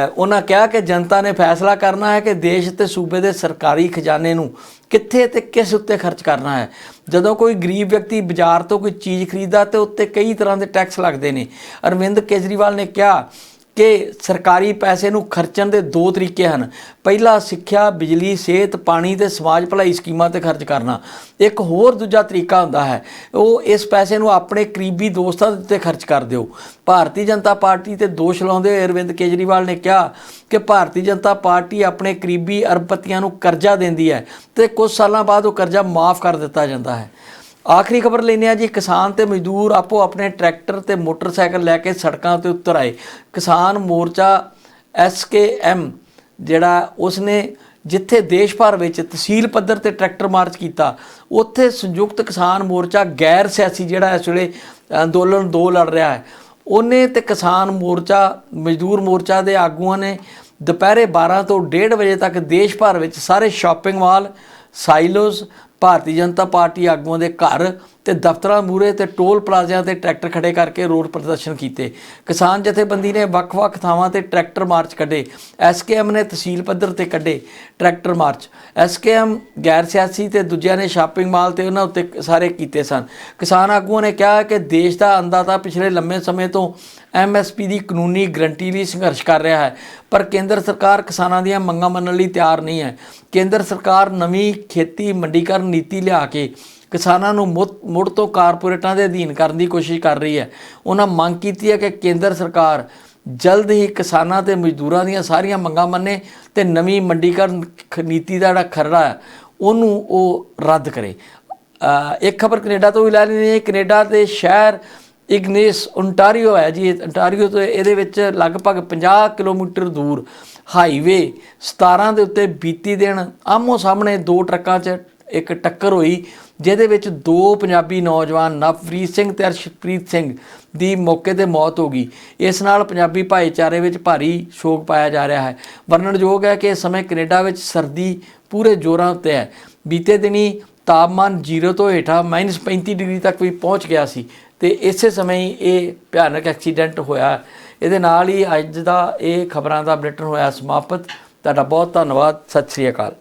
[SPEAKER 1] ਉਹਨਾਂ ਕਿਹਾ ਕਿ ਜਨਤਾ ਨੇ ਫੈਸਲਾ ਕਰਨਾ ਹੈ ਕਿ ਦੇਸ਼ ਤੇ ਸੂਬੇ ਦੇ ਸਰਕਾਰੀ ਖਜ਼ਾਨੇ ਨੂੰ ਕਿੱਥੇ ਤੇ ਕਿਸ ਉੱਤੇ ਖਰਚ ਕਰਨਾ ਹੈ। ਜਦੋਂ ਕੋਈ ਗਰੀਬ ਵਿਅਕਤੀ ਬਾਜ਼ਾਰ ਤੋਂ ਕੋਈ ਚੀਜ਼ ਖਰੀਦਦਾ, ਤੇ ਉੱਤੇ ਕਈ ਤਰ੍ਹਾਂ ਦੇ ਟੈਕਸ ਲੱਗਦੇ ਨੇ। ਅਰਵਿੰਦ ਕੇਜਰੀਵਾਲ ਨੇ ਕਿਹਾ ਕਿ ਸਰਕਾਰੀ ਪੈਸੇ ਨੂੰ ਖਰਚਣ ਦੇ ਦੋ ਤਰੀਕੇ ਹਨ। ਪਹਿਲਾ, ਸਿੱਖਿਆ, ਬਿਜਲੀ, ਸਿਹਤ, ਪਾਣੀ ਤੇ ਸਮਾਜ ਭਲਾਈ ਸਕੀਮਾਂ ਤੇ ਖਰਚ ਕਰਨਾ। ਇੱਕ ਹੋਰ ਦੂਜਾ ਤਰੀਕਾ ਹੁੰਦਾ ਹੈ, ਉਹ ਇਸ ਪੈਸੇ ਨੂੰ ਆਪਣੇ ਕਰੀਬੀ ਦੋਸਤਾਂ ਦੇ ਉੱਤੇ ਖਰਚ ਕਰ ਦਿਓ। ਭਾਰਤੀ ਜਨਤਾ ਪਾਰਟੀ ਤੇ ਦੋਸ਼ ਲਾਉਂਦੇ ਹੋਏ ਅਰਵਿੰਦ ਕੇਜਰੀਵਾਲ ਨੇ ਕਿਹਾ ਕਿ ਭਾਰਤੀ ਜਨਤਾ ਪਾਰਟੀ ਆਪਣੇ ਕਰੀਬੀ ਅਰਬਪਤੀਆਂ ਨੂੰ ਕਰਜ਼ਾ ਦਿੰਦੀ ਹੈ ਤੇ ਕੁਝ ਸਾਲਾਂ ਬਾਅਦ ਉਹ ਕਰਜ਼ਾ ਮਾਫ ਕਰ ਦਿੱਤਾ ਜਾਂਦਾ ਹੈ। ਆਖਰੀ ਖਬਰ ਲੈਨੇ ਆ ਜੀ, ਕਿਸਾਨ ਤੇ ਮਜ਼ਦੂਰ ਆਪੋ ਆਪਣੇ ਟਰੈਕਟਰ ਤੇ ਮੋਟਰਸਾਈਕਲ ਲੈ ਕੇ ਸੜਕਾਂ ਤੇ ਉਤਰ ਆਏ। ਕਿਸਾਨ ਮੋਰਚਾ ਐਸਕੇਐਮ ਜਿਹੜਾ ਉਸਨੇ ਜਿੱਥੇ ਦੇਸ਼ ਭਰ ਵਿੱਚ ਤਹਿਸੀਲ ਪੱਧਰ ਤੇ ਟਰੈਕਟਰ ਮਾਰਚ ਕੀਤਾ, ਉੱਥੇ ਸੰਯੁਕਤ ਕਿਸਾਨ ਮੋਰਚਾ ਗੈਰ ਸਿਆਸੀ ਜਿਹੜਾ ਇਸ ਵੇਲੇ ਅੰਦੋਲਨ ਦੋ ਲੜ ਰਿਹਾ ਹੈ। ਉਹਨੇ ਤੇ ਕਿਸਾਨ ਮੋਰਚਾ, ਮਜ਼ਦੂਰ ਮੋਰਚਾ ਦੇ ਆਗੂਆਂ ਨੇ ਦੁਪਹਿਰੇ 12 ਤੋਂ 1:30 ਵਜੇ ਤੱਕ ਦੇਸ਼ ਭਰ ਵਿੱਚ ਸਾਰੇ ਸ਼ਾਪਿੰਗ ਮਾਲ ਸਾਈਲੋਸ ਭਾਰਤੀ ਜਨਤਾ ਪਾਰਟੀ ਆਗੂਆਂ ਦੇ ਘਰ ਤੇ ਦਫ਼ਤਰਾਂ, ਮੂਹਰੇ ਤੇ ਟੋਲ ਪਲਾਜ਼ਿਆਂ ਤੇ ਟਰੈਕਟਰ ਖੜੇ ਕਰਕੇ ਰੋਡ ਪ੍ਰਦਰਸ਼ਨ ਕੀਤੇ। ਕਿਸਾਨ ਜਥੇਬੰਦੀ ਨੇ ਵੱਖ-ਵੱਖ ਥਾਵਾਂ ਤੇ ਟਰੈਕਟਰ ਮਾਰਚ ਕੱਢੇ। ਐਸਕੇਐਮ ਨੇ ਤਹਿਸੀਲ ਪੱਧਰ ਤੇ ਕੱਢੇ ਟਰੈਕਟਰ ਮਾਰਚ। ਐਸਕੇਐਮ ਗੈਰ ਸਿਆਸੀ ਤੇ ਦੂਜਿਆਂ ਨੇ ਸ਼ਾਪਿੰਗ ਮਾਲ ਤੇ ਉਹਨਾਂ ਉੱਤੇ ਸਾਰੇ ਕੀਤੇ ਸਨ। ਕਿਸਾਨ ਆਗੂਆਂ ਨੇ ਕਿਹਾ ਕਿ ਦੇਸ਼ ਦਾ ਅੰਦਾਤਾ ਪਿਛਲੇ ਲੰਮੇ ਸਮੇਂ ਤੋਂ ਐਮਐਸਪੀ ਦੀ ਕਾਨੂੰਨੀ ਗਰੰਟੀ ਲਈ ਸੰਘਰਸ਼ ਕਰ ਰਿਹਾ ਹੈ, ਪਰ ਕੇਂਦਰ ਸਰਕਾਰ ਕਿਸਾਨਾਂ ਦੀਆਂ ਮੰਗਾਂ ਮੰਨਣ ਲਈ ਤਿਆਰ ਨਹੀਂ ਹੈ। ਕੇਂਦਰ ਸਰਕਾਰ ਨਵੀਂ ਖੇਤੀ ਮੰਡੀਕਰਨ ਨੀਤੀ ਲਿਆ ਕੇ ਕਿਸਾਨਾਂ ਨੂੰ ਮੁੜ ਮੁੜ ਤੋਂ ਕਾਰਪੋਰੇਟਾਂ ਦੇ ਅਧੀਨ ਕਰਨ ਦੀ ਕੋਸ਼ਿਸ਼ ਕਰ ਰਹੀ ਹੈ। ਉਹਨਾਂ ਮੰਗ ਕੀਤੀ ਹੈ ਕਿ ਕੇਂਦਰ ਸਰਕਾਰ ਜਲਦ ਹੀ ਕਿਸਾਨਾਂ ਤੇ ਮਜ਼ਦੂਰਾਂ ਦੀਆਂ ਸਾਰੀਆਂ ਮੰਗਾਂ ਮੰਨੇ ਤੇ ਨਵੀਂ ਮੰਡੀਕਰਨ ਖ- ਨੀਤੀ ਦਾ ਜਿਹੜਾ ਖਰੜਾ ਹੈ, ਉਹਨੂੰ ਉਹ ਰੱਦ ਕਰੇ। ਇੱਕ ਖਬਰ ਕੈਨੇਡਾ ਤੋਂ ਵੀ ਲੈ ਲੈਣੀ ਹੈ। ਕੈਨੇਡਾ ਦੇ ਸ਼ਹਿਰ ਇਗਨੇਸ ਓਨਟਾਰੀਓ ਹੈ ਜੀ ਓਨਟਾਰੀਓ ਤੋਂ ਇਹਦੇ ਵਿੱਚ ਲਗਭਗ 50 ਕਿਲੋਮੀਟਰ ਦੂਰ ਹਾਈਵੇ 17 ਦੇ ਉੱਤੇ ਬੀਤੀ ਦਿਨ ਆਮੋ ਸਾਹਮਣੇ ਦੋ ਟਰੱਕਾਂ 'ਚ ਇੱਕ ਟੱਕਰ ਹੋਈ, ਜਿਹਦੇ ਵਿੱਚ ਦੋ ਪੰਜਾਬੀ ਨੌਜਵਾਨ ਨਵਪ੍ਰੀਤ ਸਿੰਘ ਤੇ ਅਰਸ਼ਪ੍ਰੀਤ ਸਿੰਘ ਦੀ ਮੌਕੇ ਤੇ ਮੌਤ ਹੋ ਗਈ। ਇਸ ਨਾਲ ਪੰਜਾਬੀ ਭਾਈਚਾਰੇ ਵਿੱਚ ਭਾਰੀ ਸ਼ੋਕ ਪਾਇਆ ਜਾ ਰਿਹਾ ਹੈ। ਵਰਣਨਯੋਗ ਹੈ ਕਿ ਇਸ ਸਮੇਂ ਕੈਨੇਡਾ ਵਿੱਚ ਸਰਦੀ ਪੂਰੇ ਜ਼ੋਰਾਂ ਉੱਤੇ ਹੈ। ਬੀਤੇ ਦਿਨੀ ਤਾਪਮਾਨ 0 ਤੋਂ ਹੇਠਾਂ -35 ਡਿਗਰੀ ਤੱਕ ਵੀ ਪਹੁੰਚ ਗਿਆ ਸੀ। ਤੇ ਇਸੇ ਸਮੇਂ ਹੀ ਇਹ ਭਿਆਨਕ ਐਕਸੀਡੈਂਟ ਹੋਇਆ। ਇਹਦੇ ਨਾਲ ਹੀ ਅੱਜ ਦਾ ਇਹ ਖਬਰਾਂ ਦਾ ਬੁਲੇਟਿਨ ਹੋਇਆ ਸਮਾਪਤ। ਤੁਹਾਡਾ ਬਹੁਤ ਧੰਨਵਾਦ। ਸਤਿ ਸ੍ਰੀ ਅਕਾਲ।